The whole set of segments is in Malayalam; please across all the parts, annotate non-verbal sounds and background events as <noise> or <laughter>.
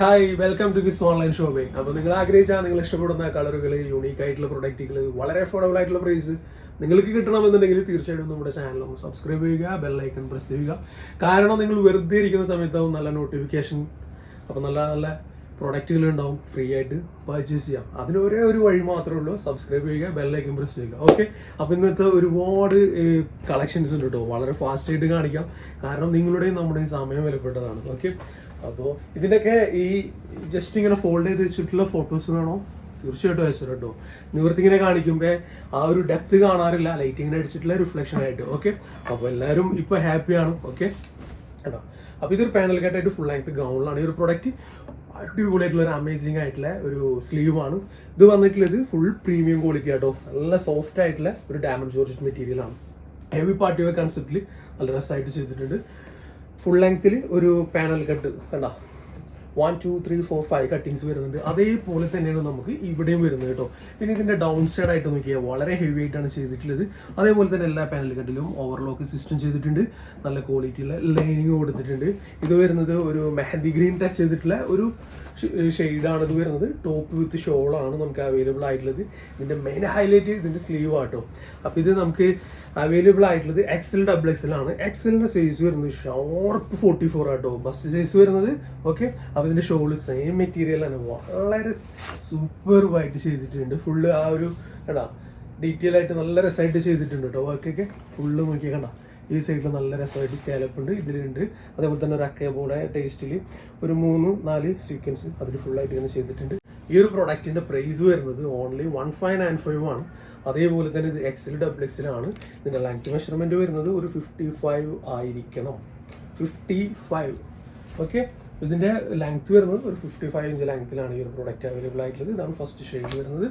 Hi welcome to this online shopping അപ്പോൾ നിങ്ങൾ ആഗ്രഹിച്ചാൽ നിങ്ങൾ ഇഷ്ടപ്പെടുന്ന കളറുകൾ യൂണീക്ക് ആയിട്ടുള്ള പ്രൊഡക്റ്റുകൾ വളരെ അഫോർഡബിൾ ആയിട്ടുള്ള പ്രൈസ് നിങ്ങൾക്ക് കിട്ടണമെന്നുണ്ടെങ്കിൽ തീർച്ചയായിട്ടും നമ്മുടെ ചാനൽ ഒന്ന് സബ്സ്ക്രൈബ് ചെയ്യുക ബെല്ലൈക്കൺ പ്രസ് ചെയ്യുക. കാരണം നിങ്ങൾ വെറുതെ ഇരിക്കുന്ന സമയത്താവും നല്ല നോട്ടിഫിക്കേഷൻ അപ്പോൾ നല്ല നല്ല പ്രൊഡക്റ്റുകൾ ഉണ്ടാവും ഫ്രീ ആയിട്ട് പർച്ചേസ് ചെയ്യാം. അതിന് ഒരേ ഒരു വഴി മാത്രമേ ഉള്ളൂ സബ്സ്ക്രൈബ് ചെയ്യുക ബെല്ലൈക്കൺ പ്രസ് ചെയ്യുക. ഓക്കെ അപ്പോൾ ഇന്നത്തെ ഒരുപാട് കളക്ഷൻസ് ഉണ്ട് കേട്ടോ. വളരെ ഫാസ്റ്റായിട്ട് കാണിക്കാം. കാരണം നിങ്ങളുടെയും നമ്മുടെയും സമയം വിലപ്പെട്ടതാണ്. ഓക്കെ അപ്പോൾ ഇതിന്റെയൊക്കെ ഈ ജസ്റ്റ് ഇങ്ങനെ ഫോൾഡ് ചെയ്ത് വെച്ചിട്ടുള്ള ഫോട്ടോസ് വേണോ? തീർച്ചയായിട്ടും അയച്ചു കേട്ടോ നിവൃത്തി ഇങ്ങനെ കാണിക്കുമ്പോൾ ആ ഒരു ഡെപ്ത് കാണാറില്ല. ലൈറ്റിങ്ങിനെ അടിച്ചിട്ടുള്ള റിഫ്ലക്ഷൻ ആയിട്ട്. ഓക്കെ അപ്പോൾ എല്ലാവരും ഇപ്പോൾ ഹാപ്പിയാണ് ഓക്കെ കേട്ടോ അപ്പോൾ ഇതൊരു പാനൽ കേട്ടായിട്ട് ഫുൾ ലെങ്ത് ഗൗണിലാണ് ഈ ഒരു പ്രൊഡക്റ്റ് അടിപൊളിയായിട്ടുള്ള ഒരു അമേസിംഗ് ആയിട്ടുള്ള ഒരു സ്ലീവ് ആണ്. ഇത് വന്നിട്ടുള്ളത് ഫുൾ പ്രീമിയം ക്വാളിറ്റി ആട്ടോ. നല്ല സോഫ്റ്റ് ആയിട്ടുള്ള ഒരു ഡാമേജ് ജോർജറ്റ് മെറ്റീരിയൽ ആണ്. ഹെവി പാർട്ടി വെയർ കൺസെപ്റ്റിൽ നല്ല രസമായിട്ട് ചെയ്തിട്ടുണ്ട്. ഫുൾ ലെങ്ത്തിൽ ഒരു പാനൽ കട്ട് കണ്ട? One two three four five cuttings വരുന്നുണ്ട്. അതേപോലെ തന്നെയാണ് നമുക്ക് ഇവിടെയും വരുന്നത് കേട്ടോ. പിന്നെ ഇതിന്റെ ഡൗൺ സൈഡ് ആയിട്ട് നോക്കിയാൽ വളരെ ഹെവി ആയിട്ടാണ് ചെയ്തിട്ടുള്ളത്. അതേപോലെ തന്നെ എല്ലാ പാനൽ കട്ടിലും ഓവർലോക്ക് സിസ്റ്റം ചെയ്തിട്ടുണ്ട്. നല്ല ക്വാളിറ്റിയുള്ള ലൈനിങ് കൊടുത്തിട്ടുണ്ട് ഇത് വരുന്നത് ഒരു മെഹന്തി ഗ്രീൻ ടച്ച് ചെയ്തിട്ടുള്ള ഒരു ഷെയ്ഡാണ് ഇത് വരുന്നത്. ടോപ്പ് വിത്ത് ഷോളാണ് നമുക്ക് അവൈലബിൾ ആയിട്ടുള്ളത്. ഇതിന്റെ മെയിൻ ഹൈലൈറ്റ് ഇതിന്റെ സ്ലീവ് ആട്ടോ. അപ്പോൾ ഇത് നമുക്ക് അവൈലബിൾ ആയിട്ടുള്ളത് എക്സൽ ഡബിൾ എക്സൽ ആണ്. എക്സലിന്റെ സൈസ് വരുന്നത് ഷോർപ്പ് ഫോർട്ടി ഫോർ ആട്ടോ. ബസ്റ്റ് സൈസ് വരുന്നത് ഓക്കെ അപ്പോൾ ഇതിന്റെ ഷോൾ സെയിം മെറ്റീരിയൽ ആണ് വളരെ സൂപ്പർവായിട്ട് ചെയ്തിട്ടുണ്ട്. ഫുള്ള് ആ ഒരു കണ്ടാ? ഡീറ്റെയിൽ ആയിട്ട് നല്ല രസമായിട്ട് ചെയ്തിട്ടുണ്ട് കേട്ടോ വർക്കൊക്കെ ഫുള്ള് നോക്കിയാൽ കണ്ട? ഈ സൈഡിൽ നല്ല രസമായിട്ട് സ്കാലപ്പ് ഉണ്ട്. ഇതിലുണ്ട്. അതേപോലെ തന്നെ ഒരു അക്കയ പോലെ ടേസ്റ്റിൽ ഒരു മൂന്ന് നാല് സീക്വൻസ് അതിൽ ഫുള്ളായിട്ട് ഇങ്ങനെ ചെയ്തിട്ടുണ്ട്. ഈ ഒരു പ്രോഡക്റ്റിന്റെ പ്രൈസ് വരുന്നത് only one five nine five ആണ്. അതേപോലെ തന്നെ ഇത് എക്സൽ ഡബിൾ എക്സൽ ആണ്. ഇതിന്റെ ലെങ്ത് മെഷർമെന്റ് വരുന്നത് ഒരു ഫിഫ്റ്റി ഫൈവ് ആയിരിക്കണം. ഫിഫ്റ്റി ഫൈവ് ഓക്കെ ഇതിന്റെ ലെങ്ത് വരുന്നത് ഒരു ഫിഫ്റ്റി ഫൈവ് ഇഞ്ച് ലെങ്ത്തിലാണ് ഈ ഒരു പ്രൊഡക്റ്റ് അവൈലബിൾ ആയിട്ടുള്ളത്. ഇതാണ് ഫസ്റ്റ് ഷെയ്ഡ് വരുന്നത്.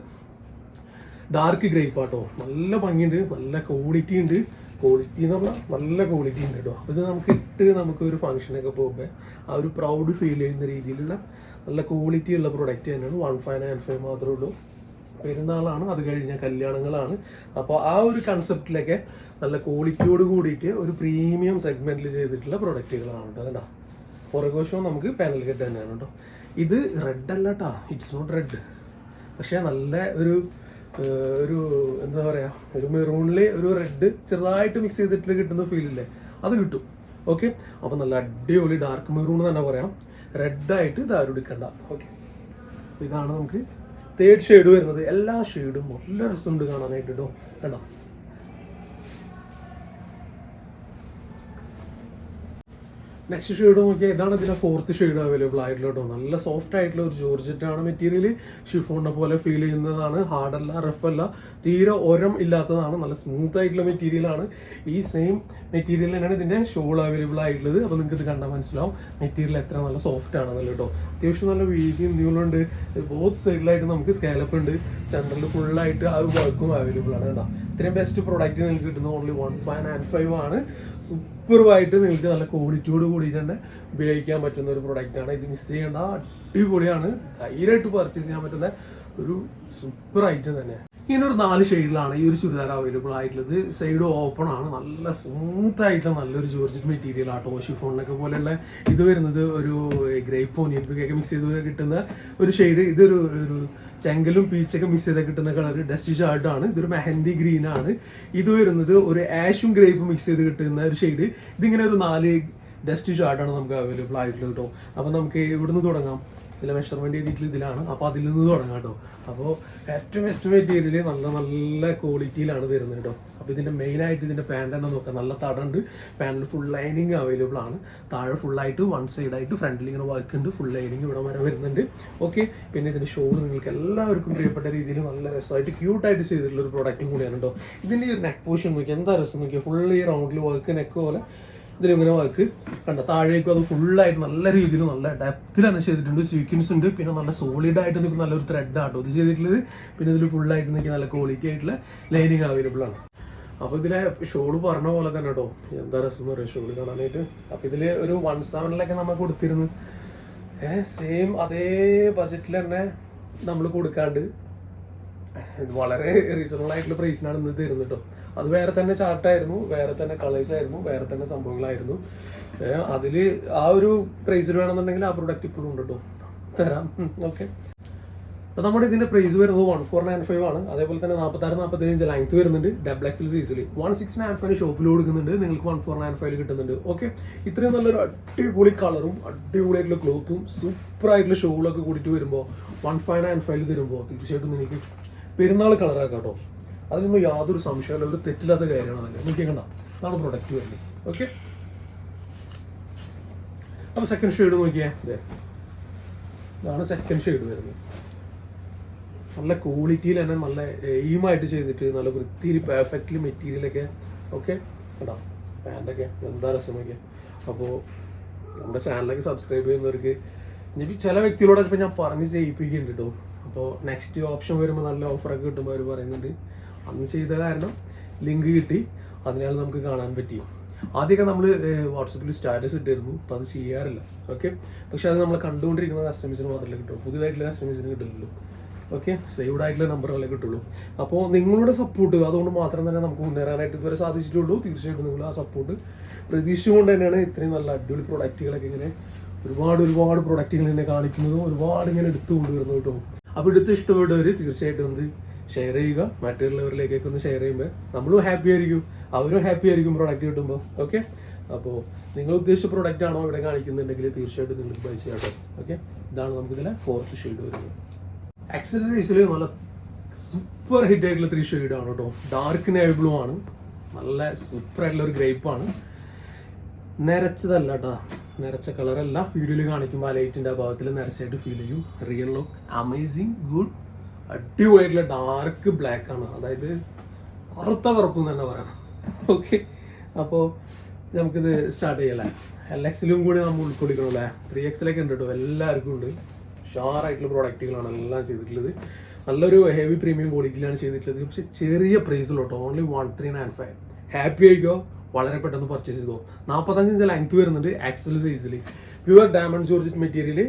ഡാർക്ക് ഗ്രേപ്പ് ആട്ടോ നല്ല ഭംഗിയുണ്ട്. നല്ല ക്വാളിറ്റി ഉണ്ട്. ക്വാളിറ്റി എന്ന് പറഞ്ഞാൽ നല്ല ക്വാളിറ്റി ഉണ്ട് കേട്ടോ അപ്പോൾ ഇത് നമുക്ക് ഇട്ട് നമുക്ക് ഒരു ഫംഗ്ഷനൊക്കെ പോകുമ്പോൾ ആ ഒരു പ്രൗഡ് ഫീൽ ചെയ്യുന്ന രീതിയിലുള്ള നല്ല ക്വാളിറ്റി ഉള്ള പ്രൊഡക്റ്റ് തന്നെയാണ് വൺ ഫൈവ് നയൻ ഫൈവ് മാത്രമേ ഉള്ളൂ. പെരുന്നാളാണ് അത് കഴിഞ്ഞ കല്യാണങ്ങളാണ്. അപ്പോൾ ആ ഒരു കൺസെപ്റ്റിലൊക്കെ നല്ല ക്വാളിറ്റിയോട് കൂടിയിട്ട് ഒരു പ്രീമിയം സെഗ്മെന്റിൽ ചെയ്തിട്ടുള്ള പ്രൊഡക്റ്റുകളാണ് കേട്ടോ കണ്ടോ? പുറകോശവും നമുക്ക് പാനൽ കെട്ട് തന്നെയാണ് കേട്ടോ ഇത് റെഡ് അല്ല കേട്ടോ ഇറ്റ്സ് നോട്ട് റെഡ് പക്ഷേ നല്ല ഒരു ഒരു എന്താ പറയാ ഒരു മെറൂണിൽ ഒരു റെഡ് ചെറുതായിട്ട് മിക്സ് ചെയ്തിട്ട് കിട്ടുന്ന ഫീൽ ഇല്ലേ? അത് കിട്ടും. ഓക്കെ അപ്പൊ നല്ല അടിപൊളി ഡാർക്ക് മെറൂൺ തന്നെ പറയാം. റെഡായിട്ട് എടുക്കണ്ട. ഓക്കെ ഇതാണ് നമുക്ക് തേർഡ് ഷെയ്ഡ് വരുന്നത്. എല്ലാ ഷെയ്ഡും നല്ല രസമുണ്ട് കാണാനായിട്ട് കേട്ടോ കണ്ടോ? നെക്സ്റ്റ് ഷെയ്ഡ് നോക്കിയാൽ ഇതാണ് ഇതിന്റെ ഫോർത്ത് ഷെയ്ഡ് അവൈലബിൾ ആയിട്ടുള്ള കേട്ടോ നല്ല സോഫ്റ്റ് ആയിട്ടുള്ള ഒരു ജോർജറ്റ് ആണ് മെറ്റീരിയൽ ഷിഫോണിനെ പോലെ ഫീൽ ചെയ്യുന്നതാണ്. ഹാർഡല്ല റഫല്ല തീരെ ഒരം ഇല്ലാത്തതാണ്. നല്ല സ്മൂത്ത് ആയിട്ടുള്ള മെറ്റീരിയൽ ആണ്. ഈ സെയിം മെറ്റീരിയൽ തന്നെയാണ് ഇതിന്റെ ഷോൾ അവൈലബിൾ ആയിട്ടുള്ളത്. അപ്പോൾ നിങ്ങൾക്ക് ഇത് കണ്ടാൽ മനസ്സിലാവും. മെറ്റീരിയൽ എത്ര നല്ല സോഫ്റ്റ് ആണെന്നല്ലോ കേട്ടോ അത്യാവശ്യം നല്ല വീതിയും നീളമുണ്ട്. ബോത്ത് സൈഡിലായിട്ട് നമുക്ക് സ്കാലപ്പ് ഉണ്ട്. സെന്ററിൽ ഫുള്ളായിട്ട് ആ ഒരു വർക്കും അവൈലബിൾ ആണ് കേട്ടോ. ഇത്രയും ബെസ്റ്റ് പ്രോഡക്റ്റ് നിങ്ങൾക്ക് കിട്ടുന്നത് only one five and five ആണ്. സൂപ്പറുമായിട്ട് നിങ്ങൾക്ക് നല്ല ക്വാളിറ്റിയോട് കൂടിയിട്ട് തന്നെ ഉപയോഗിക്കാൻ പറ്റുന്ന ഒരു പ്രൊഡക്റ്റ് ആണ്. ഇത് മിസ് ചെയ്യേണ്ട അടിപൊളിയാണ്. ധൈര്യമായിട്ട് പർച്ചേസ് ചെയ്യാൻ പറ്റുന്ന ഒരു സൂപ്പർ ഐറ്റം തന്നെ. ഇങ്ങനെ ഒരു നാല് ഷെയ്ഡിലാണ് ഈ ഒരു ചുരിദാർ അവൈലബിൾ ആയിട്ടുള്ളത്. സൈഡ് ഓപ്പൺ ആണ്. നല്ല സ്മൂത്ത് ആയിട്ടുള്ള നല്ലൊരു ജോർജറ്റ് മെറ്റീരിയൽ ആട്ടോ ഷിഫോണിനൊക്കെ പോലെയുള്ള. ഇത് വരുന്നത് ഒരു ഗ്രേപ്പ് ഓനിയൻ മിക്സ് ചെയ്ത് കിട്ടുന്ന ഒരു ഷെയ്ഡ് ഇതൊരു ഒരു ചെങ്കലും പീച്ചൊക്കെ മിക്സ് ചെയ്ത് കിട്ടുന്ന കളർ ഡസ്റ്റ് ഷാർട്ടാണ് ഇതൊരു മെഹന്തി ഗ്രീൻ ആണ്. ഇത് വരുന്നത് ഒരു ആഷും ഗ്രേപ്പും മിക്സ് ചെയ്ത് കിട്ടുന്ന ഒരു ഷെയ്ഡ് ഇതിങ്ങനെ ഒരു നാല് ഡസ്റ്റ് ഷാർട്ടാണ് നമുക്ക് അവൈലബിൾ ആയിട്ടുള്ളത് കേട്ടോ അപ്പം നമുക്ക് ഇവിടുന്ന് തുടങ്ങാം. ഇതിലെ മെഷർമെന്റ് ചെയ്തിട്ടുള്ള ഇതിലാണ്. അപ്പോൾ അതിൽ നിന്ന് തുടങ്ങാം കേട്ടോ. അപ്പോൾ ഏറ്റവും എസ്റ്റിമേറ്റ് ചെയ്തതിൽ നല്ല നല്ല ക്വാളിറ്റിയിലാണ് തരുന്നത് കേട്ടോ. അപ്പോൾ ഇതിന്റെ മെയിൻ ആയിട്ട് ഇതിന്റെ പാന്റ് തന്നെ നോക്കാം. നല്ല തടുണ്ട്. പാന്റിൽ ഫുൾ ലൈനിങ് അവൈലബിൾ ആണ്. താഴെ ഫുള്ളായിട്ട് വൺ സൈഡ് ആയിട്ട് ഫ്രണ്ടിൽ ഇങ്ങനെ വർക്ക് ഉണ്ട്. ഫുൾ ലൈനിങ് ഇവിടെ വരെ വരുന്നുണ്ട്. ഓക്കെ പിന്നെ ഇതിന്റെ ഷോൾ നിങ്ങൾക്ക് എല്ലാവർക്കും പ്രിയപ്പെട്ട രീതിയിൽ നല്ല രസമായിട്ട് ക്യൂട്ടായിട്ട് ചെയ്തിട്ടുള്ള ഒരു പ്രോഡക്റ്റും കൂടിയാണ് കേട്ടോ. ഇതിന്റെ ഈ നെക്ക് പോഷൻ നോക്കിയാൽ എന്താ രസം നോക്കിയാൽ ഫുൾ ഈ റൗണ്ടിൽ വർക്ക് നെക്ക് പോലെ ഇതിലിങ്ങനെ വർക്ക് കണ്ട താഴേക്കും അത് ഫുള്ളായിട്ട് നല്ല രീതിയിൽ നല്ല ഡെപ്തിലാണ് ചെയ്തിട്ടുണ്ട്. സീക്വൻസ് ഉണ്ട്. പിന്നെ നല്ല സോളിഡ് ആയിട്ട് നിൽക്കുന്ന നല്ലൊരു ത്രെഡ് ആട്ടോ ഇത് ചെയ്തിട്ടുള്ളത്. പിന്നെ ഇതിൽ ഫുള്ളായിട്ട് നിൽക്കുന്ന നല്ല ക്വാളിറ്റി ആയിട്ടുള്ള ലൈനിങ് അവൈലബിൾ ആണ്. അപ്പോൾ ഇതിലെ ഷോൾ പറഞ്ഞ പോലെ തന്നെ കേട്ടോ. എന്താ രസം എന്ന് പറയുക ഷോൾ കാണാനായിട്ട്. അപ്പോൾ ഇതിൽ ഒരു വൺ സെവനിലൊക്കെ നമ്മൾ കൊടുത്തിരുന്നു. ഏഹ് സെയിം അതേ ബജറ്റിൽ തന്നെ നമ്മൾ കൊടുക്കാണ്ട്. വളരെ റീസണബിൾ ആയിട്ടുള്ള പ്രൈസിനാണ് ഇന്ന് തരുന്നത് കേട്ടോ. അത് വേറെ തന്നെ ചാർട്ടായിരുന്നു വേറെ തന്നെ കളേഴ്സ് ആയിരുന്നു വേറെ തന്നെ സംഭവങ്ങളായിരുന്നു. അതിൽ ആ ഒരു പ്രൈസിൽ വേണമെന്നുണ്ടെങ്കിൽ ആ പ്രൊഡക്റ്റ് ഇപ്പോഴും ഉണ്ട് കേട്ടോ തരാം. ഓക്കെ അപ്പോൾ നമ്മുടെ ഇതിന്റെ പ്രൈസ് വരുന്നത് വൺ ഫോർ നയൻ ഫൈവ് ആണ്. അതേപോലെ തന്നെ നാൽപ്പത്താറ് നാൽപ്പത്തി അഞ്ച് ലെങ്ത് വരുന്നുണ്ട് ഡബിൾ എക്സൽ സീസിൽ വൺ സിക്സ് നയൻ ഫൈവ് ഷോപ്പിൽ കൊടുക്കുന്നുണ്ട്. നിങ്ങൾക്ക് വൺ ഫോർ നയൻ ഫൈവ് കിട്ടുന്നുണ്ട്. ഓക്കെ ഇത്രയും നല്ലൊരു അടിപൊളി കളറും അടിപൊളിയായിട്ടുള്ള ക്ലോത്തും സൂപ്പർ ആയിട്ടുള്ള ഷോളൊക്കെ കൂടിയിട്ട് വരുമ്പോൾ വൺ ഫൈവ് നയൻ ഫൈവ് തരുമ്പോൾ തീർച്ചയായിട്ടും നിങ്ങൾക്ക് പെരുന്നാൾ കളറാക്കാം കേട്ടോ അതിനൊന്നും യാതൊരു സംശയമില്ല ഒരു തെറ്റില്ലാത്ത കാര്യമാണ് തന്നെ നിങ്ങൾക്ക് കണ്ട അതാണ് പ്രൊഡക്റ്റ് വരുന്നത് ഓക്കെ അപ്പൊ സെക്കൻഡ് ഷെയ്ഡ് നോക്കിയേ. അതെ ഇതാണ് സെക്കൻഡ് ഷെയ്ഡ് വരുന്നത്. നല്ല ക്വാളിറ്റിയിൽ തന്നെ നല്ല എയിമായിട്ട് ചെയ്തിട്ട് നല്ല വൃത്തിയിൽ പെർഫെക്റ്റ്ലി മെറ്റീരിയലൊക്കെ ഓക്കെ കേട്ടോ പാന്റൊക്കെ എന്താ രസമൊക്കെ അപ്പോൾ നമ്മുടെ ചാനലൊക്കെ സബ്സ്ക്രൈബ് ചെയ്യുന്നവർക്ക് ഇനി ചില വ്യക്തികളോട് ഇപ്പോൾ ഞാൻ പറഞ്ഞ് ചെയ്യിപ്പിക്കുന്നുണ്ട് കേട്ടോ അപ്പോൾ നെക്സ്റ്റ് ഓപ്ഷൻ വരുമ്പോൾ നല്ല ഓഫറൊക്കെ കിട്ടുമ്പോൾ അവർ പറയുന്നുണ്ട്. അന്ന് ചെയ്ത കാരണം ലിങ്ക് കിട്ടി. അതിനാൽ നമുക്ക് കാണാൻ പറ്റി ആദ്യമൊക്കെ നമ്മൾ വാട്സപ്പിൽ സ്റ്റാറ്റസ് ഇട്ടിരുന്നു. അപ്പോൾ അത് ചെയ്യാറില്ല. ഓക്കെ? പക്ഷേ അത് നമ്മൾ കണ്ടുകൊണ്ടിരിക്കുന്ന കസ്റ്റമേഴ്സിന് മാത്രമേ കിട്ടുള്ളൂ. പുതിയതായിട്ടുള്ള കസ്റ്റമേഴ്സിന് കിട്ടില്ലല്ലോ. ഓക്കെ? സേവ്ഡ് ആയിട്ടുള്ള നമ്പറുകളെ കിട്ടുള്ളൂ. അപ്പോൾ നിങ്ങളുടെ സപ്പോർട്ട് അതുകൊണ്ട് മാത്രം തന്നെ നമുക്ക് മുന്നേറാനായിട്ട് ഇതുവരെ സാധിച്ചിട്ടുള്ളൂ. തീർച്ചയായിട്ടും നിങ്ങൾ ആ സപ്പോർട്ട് പ്രതീക്ഷിച്ചുകൊണ്ട് തന്നെയാണ് ഇത്രയും നല്ല അടിപൊളി പ്രൊഡക്റ്റുകളൊക്കെ ഇങ്ങനെ ഒരുപാട് ഒരുപാട് പ്രൊഡക്റ്റുകൾ എന്നെ കാണിക്കുന്നതും ഒരുപാട് ഇങ്ങനെ എടുത്തു കൊണ്ടുവരുന്നു കേട്ടോ. അപ്പോൾ എടുത്ത് ഇഷ്ടപ്പെട്ടവർ തീർച്ചയായിട്ടും ഒന്ന് ഷെയർ ചെയ്യുക. മറ്റുള്ളവരിലേക്കൊക്കെ ഒന്ന് ഷെയർ ചെയ്യുമ്പോൾ നമ്മളും ഹാപ്പി ആയിരിക്കും. അവരും ഹാപ്പി ആയിരിക്കും പ്രൊഡക്റ്റ് കിട്ടുമ്പോൾ ഓക്കെ അപ്പോൾ നിങ്ങൾ ഉദ്ദേശിച്ച പ്രൊഡക്റ്റ് ആണോ ഇവിടെ കാണിക്കുന്നുണ്ടെങ്കിൽ തീർച്ചയായിട്ടും നിങ്ങൾക്ക് പൈസ ചെയ്യാം ഓക്കെ ഇതാണ് നമുക്കിതിലെ ഫോർത്ത് ഷെയ്ഡ് വരുന്നത്. എക്സസൈസിൽ നല്ല സൂപ്പർ ഹിറ്റ് ആയിട്ടുള്ള ത്രീ ഷെയ്ഡ് ആണ് കേട്ടോ. ഡാർക്ക് നേവി ബ്ലൂ ആണ്. നല്ല സൂപ്പർ ആയിട്ടുള്ള ഒരു ഗ്രേപ്പ് ആണ്. നിരച്ചതല്ല കേട്ടോ നിരച്ച കളറല്ല വീഡിയോയിൽ കാണിക്കുമ്പോൾ ആ ലൈറ്റിന്റെ അഭാവത്തിൽ നിരച്ചായിട്ട് ഫീൽ ചെയ്യും. റിയൽ ലുക്ക് അമേസിങ് ഗുഡ് അടിപൊളിയായിട്ടുള്ള ഡാർക്ക് ബ്ലാക്ക് ആണ്. അതായത് കറുത്ത കറുപ്പ് എന്ന് തന്നെ പറയണം. ഓക്കെ അപ്പോൾ നമുക്കിത് സ്റ്റാർട്ട് ചെയ്യല്ലേ? എൽ എക്സിലും കൂടി നമ്മൾ ഉൾക്കൊള്ളിക്കണം അല്ലേ? ത്രീ എക്സിലൊക്കെ ഉണ്ട് കേട്ടോ. എല്ലാവർക്കും ഉണ്ട്. ഷാറായിട്ടുള്ള പ്രോഡക്റ്റുകളാണ് എല്ലാം ചെയ്തിട്ടുള്ളത്. നല്ലൊരു ഹെവി പ്രീമിയം ക്വാളിറ്റിയിലാണ് ചെയ്തിട്ടുള്ളത്. പക്ഷെ ചെറിയ പ്രൈസിലോട്ടോ only one three nine five happy ആയിക്കോ? വളരെ പെട്ടെന്ന് പർച്ചേസ് ചെയ്തോ. നാൽപ്പത്തഞ്ച് ഇഞ്ച് ലെങ്ത് വരുന്നുണ്ട് ആക്സൽ സൈസിൽ pure diamond georgette material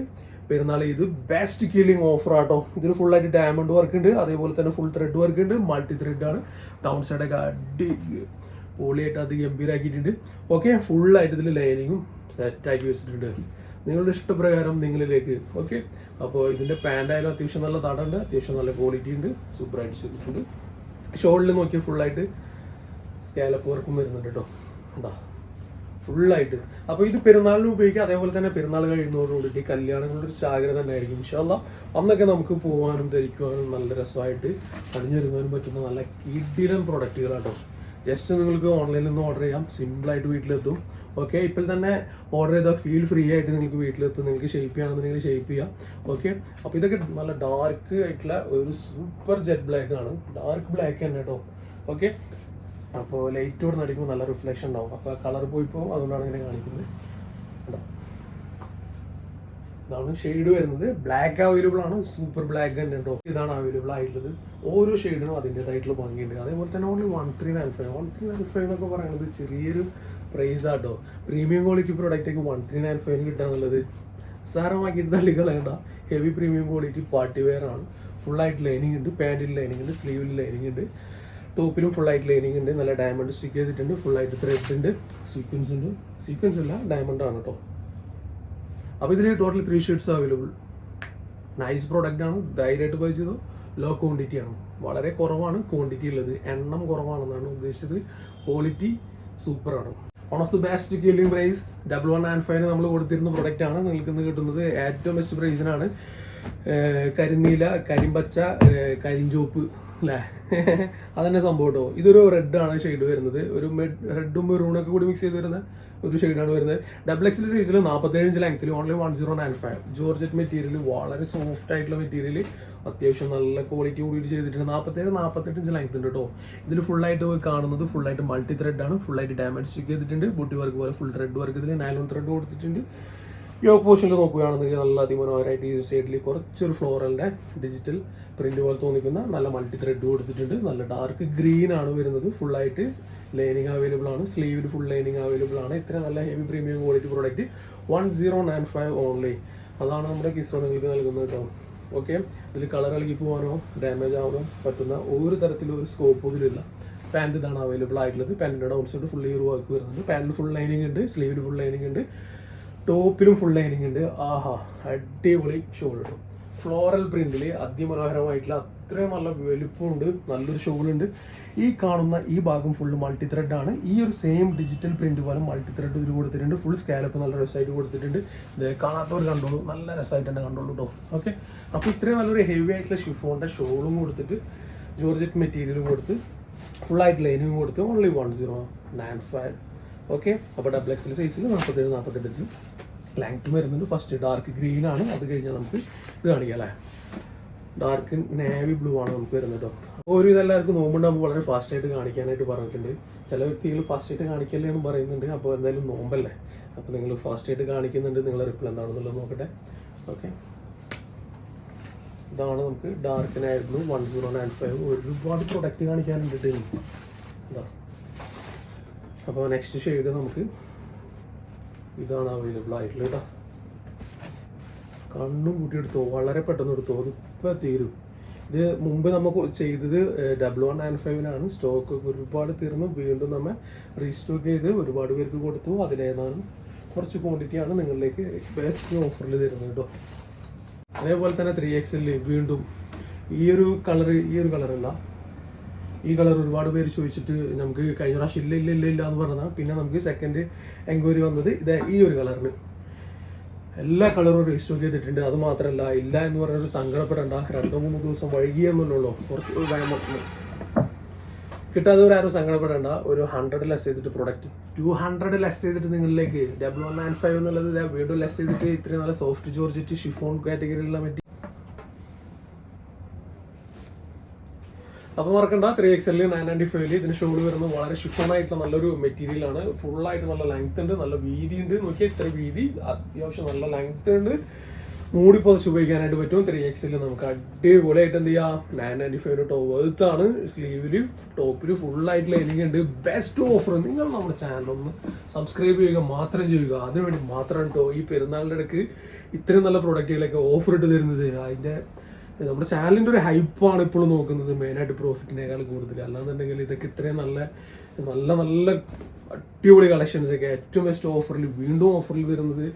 Perunnal ഇത് ബെസ്റ്റ് കില്ലിംഗ് ഓഫർ ആട്ടോ. ഇതിന് ഫുള്ളായിട്ട് ഡയമണ്ട് വർക്ക് ഉണ്ട് അതേപോലെ തന്നെ ഫുൾ ത്രെഡ് വർക്ക് ഉണ്ട് മൾട്ടി ത്രെഡ് ആണ്. ഡൗൺ സൈഡൊക്കെ അടി പോളിയായിട്ട് അത് ഗംഭീരാക്കിയിട്ടുണ്ട്. ഓക്കെ ഫുള്ളായിട്ട് ഇതിൽ ലൈനിങ്ങും സെറ്റാക്കി വെച്ചിട്ടുണ്ട്. നിങ്ങളുടെ ഇഷ്ടപ്രകാരം നിങ്ങളിലേക്ക്. ഓക്കെ അപ്പോൾ ഇതിന്റെ പാന്റായാലും അത്യാവശ്യം നല്ല തടമുണ്ട് അത്യാവശ്യം നല്ല ക്വാളിറ്റി ഉണ്ട് സൂപ്പറായിട്ട് ചെയ്തിട്ടുണ്ട്. ഷോളിൽ നോക്കിയാൽ ഫുള്ളായിട്ട് സ്കാലപ്പ് വർക്കും വരുന്നുണ്ട് കേട്ടോ എന്താ ഫുള്ളായിട്ട് അപ്പോൾ ഇത് പെരുന്നാളിന് ഉപയോഗിക്കാം അതേപോലെ തന്നെ പെരുന്നാൾ കഴിയുന്നതോടുകൂടി കല്യാണങ്ങളുടെ ഒരു ജാഗ്രത തന്നെ ആയിരിക്കും ഇൻഷാല്ല അന്നൊക്കെ നമുക്ക് പോകാനും ധരിക്കുവാനും നല്ല രസമായിട്ട് അണിഞ്ഞൊരുങ്ങാനും പറ്റുന്ന നല്ല കിടിലൻ പ്രൊഡക്റ്റുകളാട്ടോ ജസ്റ്റ് നിങ്ങൾക്ക് ഓൺലൈനിൽ നിന്ന് ഓർഡർ ചെയ്യാം. സിമ്പിളായിട്ട് വീട്ടിലെത്തും. ഓക്കെ ഇപ്പോൾ തന്നെ ഓർഡർ ചെയ്താൽ ഫീൽ ഫ്രീ ആയിട്ട് നിങ്ങൾക്ക് വീട്ടിലെത്തും. നിങ്ങൾക്ക് ഷേപ്പ് ചെയ്യണമെന്നുണ്ടെങ്കിൽ ഷേപ്പ് ചെയ്യാം. ഓക്കെ അപ്പോൾ ഇതൊക്കെ നല്ല ഡാർക്ക് ആയിട്ടുള്ള ഒരു സൂപ്പർ ജെറ്റ് ബ്ലാക്ക് ആണ്. ഡാർക്ക് ബ്ലാക്ക് തന്നെ കേട്ടോ ഓക്കെ അപ്പോൾ ലൈറ്റ് കൊടുത്ത് നടിക്കുമ്പോൾ നല്ല റിഫ്ലക്ഷൻ ഉണ്ടാവും. അപ്പോൾ കളർ പോയി പോകും അതുകൊണ്ടാണ് ഇങ്ങനെ കാണിക്കുന്നത്? ഇതാണ് ഷെയ്ഡ് വരുന്നത്. ബ്ലാക്ക് അവൈലബിൾ ആണ്. സൂപ്പർ ബ്ലാക്ക് തന്നെ കേട്ടോ ഇതാണ് അവൈലബിൾ ആയിട്ടുള്ളത്. ഓരോ ഷെയ്ഡിനും അതിന്റെതായിട്ടുള്ള ഭംഗിയുണ്ട്. അതേപോലെ തന്നെ only one three nine five one three nine five എന്നൊക്കെ പറയുന്നത് ചെറിയൊരു പ്രൈസ് ആട്ടോ പ്രീമിയം ക്വാളിറ്റി പ്രോഡക്റ്റ് ഒക്കെ വൺ ത്രീ നയൻ ഫൈവിന് കിട്ടാന്നുള്ളത് സാരമാക്കിയിട്ട് തള്ളി കളയണ്ട heavy premium quality party wear ആണ് ഫുള്ളായിട്ട് ലൈനിങ് ഉണ്ട്. പാന്റിൽ ലൈനിങ് ഉണ്ട്. സ്ലീവിൽ ലൈനിങ് ഉണ്ട്. ടോപ്പിലും ഫുള്ളായിട്ട് ലൈനിങ് ഉണ്ട്. നല്ല ഡയമണ്ട് സ്റ്റിക്ക് ചെയ്തിട്ടുണ്ട്. ഫുൾ ഫുള്ളായിട്ട് ത്രെഡ്സ് ഉണ്ട്. സീക്വൻസ് ഉണ്ട്. സീക്വൻസ് അല്ല ഡയമണ്ട് ആണ് കേട്ടോ അപ്പോൾ ഇതിൽ total three sheets available nice product ആണ്. ധൈര്യമായിട്ട് ബൈ ചെയ്തു? ലോ ക്വാണ്ടിറ്റി ആണ്. വളരെ കുറവാണ് ക്വാണ്ടിറ്റി ഉള്ളത്. എണ്ണം കുറവാണെന്നാണ് ഉദ്ദേശിച്ചത്. ക്വാളിറ്റി സൂപ്പറാണ് one of the best killing price double one and five നമ്മൾ കൊടുത്തിരുന്ന പ്രൊഡക്റ്റ് ആണ്. നിങ്ങൾക്ക് ഇന്ന് കിട്ടുന്നത് ഏറ്റവും ബെസ്റ്റ് പ്രൈസിനാണ് കരിനീല കരിമ്പച്ച കരിഞ്ചോപ്പ് അല്ലേ? <laughs> അതന്നെ സംഭവം കേട്ടോ ഇതൊരു റെഡ് ആണ് ഷെയ്ഡ് വരുന്നത്. ഒരു റെഡും മെറൂണൊക്കെ കൂടി മിക്സ് ചെയ്ത് വരുന്ന ഒരു ഷെയ്ഡാണ് വരുന്നത്. ഡബിൾ എക്സിൽ സൈസിൽ നാൽപ്പത്തേഴ് ഇഞ്ച് ലെങ്ത്തിൽ only one zero nine five georgette material വളരെ സോഫ്റ്റ് ആയിട്ടുള്ള മെറ്റീരിയൽ അത്യാവശ്യം നല്ല ക്വാളിറ്റി കൂടിയിട്ട് ചെയ്തിട്ടുണ്ട്. നാൽപ്പത്തേഴ് നാൽപ്പത്തെട്ട് ഇഞ്ച് ലെങ്ത് ഉണ്ട് കേട്ടോ ഇതിൽ ഫുള്ളായിട്ട് കാണുന്നത് ഫുള്ളായിട്ട് മൾട്ടി ത്രെഡ് ആണ്. ഫുള്ളായിട്ട് ഡാമേജ് സ്റ്റിക്ക് ചെയ്തിട്ടുണ്ട്. ബുട്ടി വർക്ക് പോലെ ഫുൾ ത്രെഡ് വർക്ക് ഇതിൽ നൈലോൺ ത്രെഡ് കൊടുത്തിട്ടുണ്ട്. യോക്ക് പോർഷനിൽ നോക്കുകയാണെന്നുണ്ടെങ്കിൽ നല്ല അതിമനോഹരമായിട്ട് ഈ സൈഡിൽ കുറച്ചൊരു ഫ്ലോറലിന്റെ ഡിജിറ്റൽ പ്രിന്റ് പോലെ തോന്നിക്കുന്ന നല്ല മൾട്ടി ത്രെഡ് കൊടുത്തിട്ടുണ്ട്. നല്ല ഡാർക്ക് ഗ്രീൻ ആണ് വരുന്നത്. ഫുള്ളായിട്ട് ലൈനിങ് അവൈലബിൾ ആണ്. സ്ലീവിൽ ഫുൾ ലൈനിങ് അവൈലബിൾ ആണ്. ഇത്ര നല്ല heavy premium quality product one zero nine five only അതാണ് നമ്മുടെ കിസോ നിങ്ങൾക്ക് നൽകുന്നത് കേട്ടോ ഓക്കെ ഇതിൽ കളർ ഇളകി പോകാനോ ഡാമേജ് ആവാനോ പറ്റുന്ന ഒരു തരത്തിലും ഒരു സ്കോപ്പ് ഇതിലില്ല പാന്റ് ഇതാണ് അവൈലബിൾ ആയിട്ടുള്ളത്. പാന്റിന്റെ ഡൗൺ സൈഡ് ഫുള്ളി ഒരു വർക്ക് വരുന്നുണ്ട്. പാന്റിൽ ഫുൾ ലൈനിങ് ഉണ്ട്. സ്ലീവിൽ ഫുൾ ലൈനിങ് ഉണ്ട്. ടോപ്പിലും ഫുൾ ലൈനിങ് ഉണ്ട്. ആഹാ അടിപൊളി ഷോൾ കിട്ടും ഫ്ലോറൽ പ്രിന്റിൽ അതിമനോഹരമായിട്ടുള്ള അത്രയും നല്ല വലുപ്പമുണ്ട് നല്ലൊരു ഉണ്ട്. ഈ കാണുന്ന ഈ ഭാഗം ഫുള്ള് മൾട്ടി ത്രെഡ് ആണ്. ഈ ഒരു സെയിം ഡിജിറ്റൽ പ്രിന്റ് പോലെ മൾട്ടി ത്രെഡ് ഇതിൽ കൊടുത്തിട്ടുണ്ട്. ഫുൾ സ്കാലപ്പ് നല്ല രസമായിട്ട് കൊടുത്തിട്ടുണ്ട്. ഇത് കാണാത്തവർ കണ്ടോളൂ. നല്ല രസമായിട്ട് തന്നെ കണ്ടോളൂ കേട്ടോ ഓക്കെ അപ്പോൾ ഇത്രയും നല്ലൊരു ഹെവി ആയിട്ടുള്ള ഷിഫോണിന്റെ ഷോളും കൊടുത്തിട്ട് ജോർജറ്റ് മെറ്റീരിയലും കൊടുത്ത് ഫുൾ ആയിട്ട് ലൈനിങ് കൊടുത്ത് only one zero nine five okay അപ്പോൾ ഡബിൾ എക്സൽ സൈസിൽ നാൽപ്പത്തേഴ് നാൽപ്പത്തെട്ട് ഇഞ്ച് ലാങ്ത് വരുന്നുണ്ട്. ഫസ്റ്റ് ഡാർക്ക് ഗ്രീൻ ആണ്. അത് കഴിഞ്ഞാൽ നമുക്ക് ഇത് കാണിക്കാം അല്ലേ? ഡാർക്ക് നേവി ബ്ലൂ ആണ് നമുക്ക് വരുന്നത്. ഒരു ഇതെല്ലാവർക്കും നോമ്പുണ്ടാകുമ്പോൾ വളരെ ഫാസ്റ്റായിട്ട് കാണിക്കാനായിട്ട് പറഞ്ഞിട്ടുണ്ട്. ചില വ്യക്തികൾ ഫാസ്റ്റായിട്ട് കാണിക്കല്ലേ എന്ന് പറയുന്നുണ്ട്. അപ്പോൾ എന്തായാലും നോമ്പല്ലേ? അപ്പോൾ നിങ്ങൾ ഫാസ്റ്റായിട്ട് കാണിക്കുന്നുണ്ട്. നിങ്ങളെ റിപ്ലൈ എന്താണെന്നുള്ളത് നോക്കട്ടെ. ഓക്കെ ഇതാണ് നമുക്ക് dark navy blue one zero nine five ഒരുപാട് പ്രൊഡക്റ്റ് കാണിക്കാനുണ്ട് ഇതാ. അപ്പോൾ നെക്സ്റ്റ് ഷെയ്ഡ് നമുക്ക് ഇതാണ് അവൈലബിൾ ആയിട്ടുള്ളത് കേട്ടോ കണ്ണും കൂട്ടി എടുത്തോ വളരെ പെട്ടെന്ന് എടുത്തോ അതിപ്പോൾ തീരും. ഇത് മുമ്പ് നമ്മൾ ചെയ്തത് ഡബിൾ വൺ നയൻ ഫൈവിനാണ് സ്റ്റോക്ക് ഒരുപാട് തീർന്നു വീണ്ടും നമ്മൾ റീസ്റ്റോക്ക് ചെയ്ത് ഒരുപാട് പേർക്ക് കൊടുത്തു. അതിലേതാണ് കുറച്ച് ക്വാണ്ടിറ്റിയാണ് നിങ്ങളിലേക്ക് ബെസ്റ്റ് ഓഫറിൽ തരുന്നത് കേട്ടോ അതേപോലെ തന്നെ ത്രീ എക്സിൽ വീണ്ടും ഈ ഒരു കളർ ഈ ഒരു കളറല്ല ഈ കളർ ഒരുപാട് പേര് ചോദിച്ചിട്ട് നമുക്ക് കഴിഞ്ഞ പ്രാവശ്യം ഇല്ല ഇല്ല ഇല്ല ഇല്ല എന്ന് പറഞ്ഞാൽ പിന്നെ നമുക്ക് സെക്കൻഡ് എൻക്വയറി വന്നത് ഇത് ഈ ഒരു കളറിന്. എല്ലാ കളറും രജിസ്റ്റർ ചെയ്തിട്ടുണ്ട്. അത് മാത്രമല്ല ഇല്ല എന്ന് പറഞ്ഞൊരു സങ്കടപ്പെടേണ്ട. രണ്ടോ മൂന്ന് ദിവസം വൈകിയെന്നുള്ളൂ കുറച്ച് കിട്ടാതെ ആരും സങ്കടപ്പെടേണ്ട. ഒരു ഹൺഡ്രഡ് ലെസ് ചെയ്തിട്ട് പ്രൊഡക്റ്റ് ടു ഹൺഡ്രഡ് ലെസ് ചെയ്തിട്ട് നിങ്ങളിലേക്ക് ഡബിൾ വൺ നയൻ ഫൈവ് എന്നുള്ളത് വീണ്ടും ലെസ് ചെയ്തിട്ട് ഇത്രയും നല്ല സോഫ്റ്റ് ജോർജിറ്റ് ഷിഫോൺ കാറ്റഗറിയിലുള്ള അപ്പോൾ മറക്കണ്ട ത്രീ എക്സ് എല്ലിൽ നയൻ നയന്റി ഫൈവിൽ ഇതിന് ഷോൾ വരുന്നത് വളരെ ശുഭമായിട്ടുള്ള നല്ലൊരു മെറ്റീരിയൽ ആണ്. ആയിട്ട് നല്ല ലെങ്ത് ഉണ്ട് നല്ല വീതി ഉണ്ട്. നോക്കിയാൽ ഇത്ര വീതി അത്യാവശ്യം നല്ല ലെങ്ത് ഉണ്ട്. മൂടി പൊതിച്ച് ഉപയോഗിക്കാനായിട്ട് പറ്റും. ത്രീ എക്സിൽ നമുക്ക് അടിപൊളിയായിട്ട് എന്ത് ചെയ്യാം? നയൻ നയന്റി ഫൈവ് ടോപ്പ് വെർത്താണ് സ്ലീവിൽ ടോപ്പിൽ ഫുള്ളായിട്ടുള്ള എനിക്ക് ഉണ്ട്. ബെസ്റ്റ് ഓഫർ നിങ്ങൾ നമ്മുടെ ചാനൽ ഒന്ന് സബ്സ്ക്രൈബ് ചെയ്യുക മാത്രം ചെയ്യുക. അതിനുവേണ്ടി മാത്രം കേട്ടോ ഈ പെരുന്നാളിന്റെ ഇടയ്ക്ക് ഇത്രയും നല്ല പ്രൊഡക്റ്റുകളൊക്കെ ഓഫർ ഇട്ട് തരുന്നത്. അതിന്റെ നമ്മുടെ ചാനലിന്റെ ഒരു ഹൈപ്പാണ് ഇപ്പോൾ നോക്കുന്നത് മെയിനായിട്ട് പ്രോഫിറ്റിനേക്കാൾ കൂടുതൽ. അല്ലാന്നുണ്ടെങ്കിൽ ഇതൊക്കെ ഇത്രയും നല്ല നല്ല നല്ല അടിപൊളി കളക്ഷൻസ് ഒക്കെ ഏറ്റവും ബെസ്റ്റ് ഓഫറിൽ വീണ്ടും ഓഫറിൽ വരുന്നത്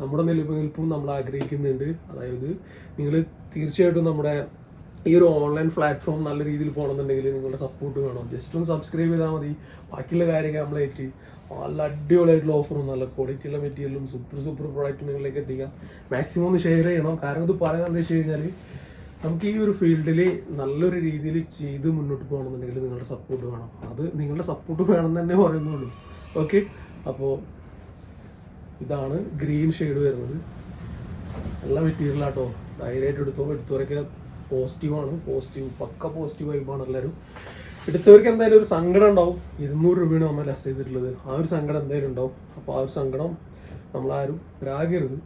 നമ്മുടെ നിലനിൽപ്പും നമ്മൾ ആഗ്രഹിക്കുന്നുണ്ട്. അതായത് നിങ്ങൾ തീർച്ചയായിട്ടും നമ്മുടെ ഈ ഒരു ഓൺലൈൻ പ്ലാറ്റ്ഫോം നല്ല രീതിയിൽ പോകണമെന്നുണ്ടെങ്കിൽ നിങ്ങളുടെ സപ്പോർട്ട് വേണം. ജസ്റ്റ് ഒന്ന് സബ്സ്ക്രൈബ് ചെയ്താൽ മതി. ബാക്കിയുള്ള കാര്യങ്ങൾ നമ്മളേറ്റ് നല്ല അടിപൊളിയായിട്ടുള്ള ഓഫറും നല്ല ക്വാളിറ്റിയുള്ള മെറ്റീരിയലും സൂപ്പർ സൂപ്പർ പ്രോഡക്റ്റ് നിങ്ങളിലേക്ക് എത്തിക്കാം. മാക്സിമം ഒന്ന് ഷെയർ ചെയ്യണം. കാരണം ഇത് പറയുന്നത് എന്താ വെച്ച് കഴിഞ്ഞാൽ നമുക്ക് ഈ ഒരു ഫീൽഡിൽ നല്ലൊരു രീതിയിൽ ചെയ്ത് മുന്നോട്ട് പോകണമെന്നുണ്ടെങ്കിൽ നിങ്ങളുടെ സപ്പോർട്ട് വേണം. അത് നിങ്ങളുടെ സപ്പോർട്ട് വേണം തന്നെ പറയുന്നുള്ളൂ. ഓക്കെ അപ്പോൾ ഇതാണ് ഗ്രീൻ ഷെയ്ഡ് വരുന്നത്. നല്ല മെറ്റീരിയൽ ആട്ടോ. ധൈര്യമായിട്ട് എടുത്തോ എടുത്തവരൊക്കെ പോസിറ്റീവാണ് പോസിറ്റീവ് പക്ക പോസിറ്റീവ് വൈബാണ് എല്ലാവരും എടുത്തവർക്ക് എന്തായാലും ഒരു സങ്കടം ഉണ്ടാവും. ഇരുന്നൂറ് രൂപയാണ് നമ്മൾ ലെസ് ചെയ്തിട്ടുള്ളത്. ആ ഒരു സങ്കടം എന്തായാലും ഉണ്ടാവും. അപ്പോൾ ആ ഒരു സങ്കടം നമ്മളാരും രാഗരുത്.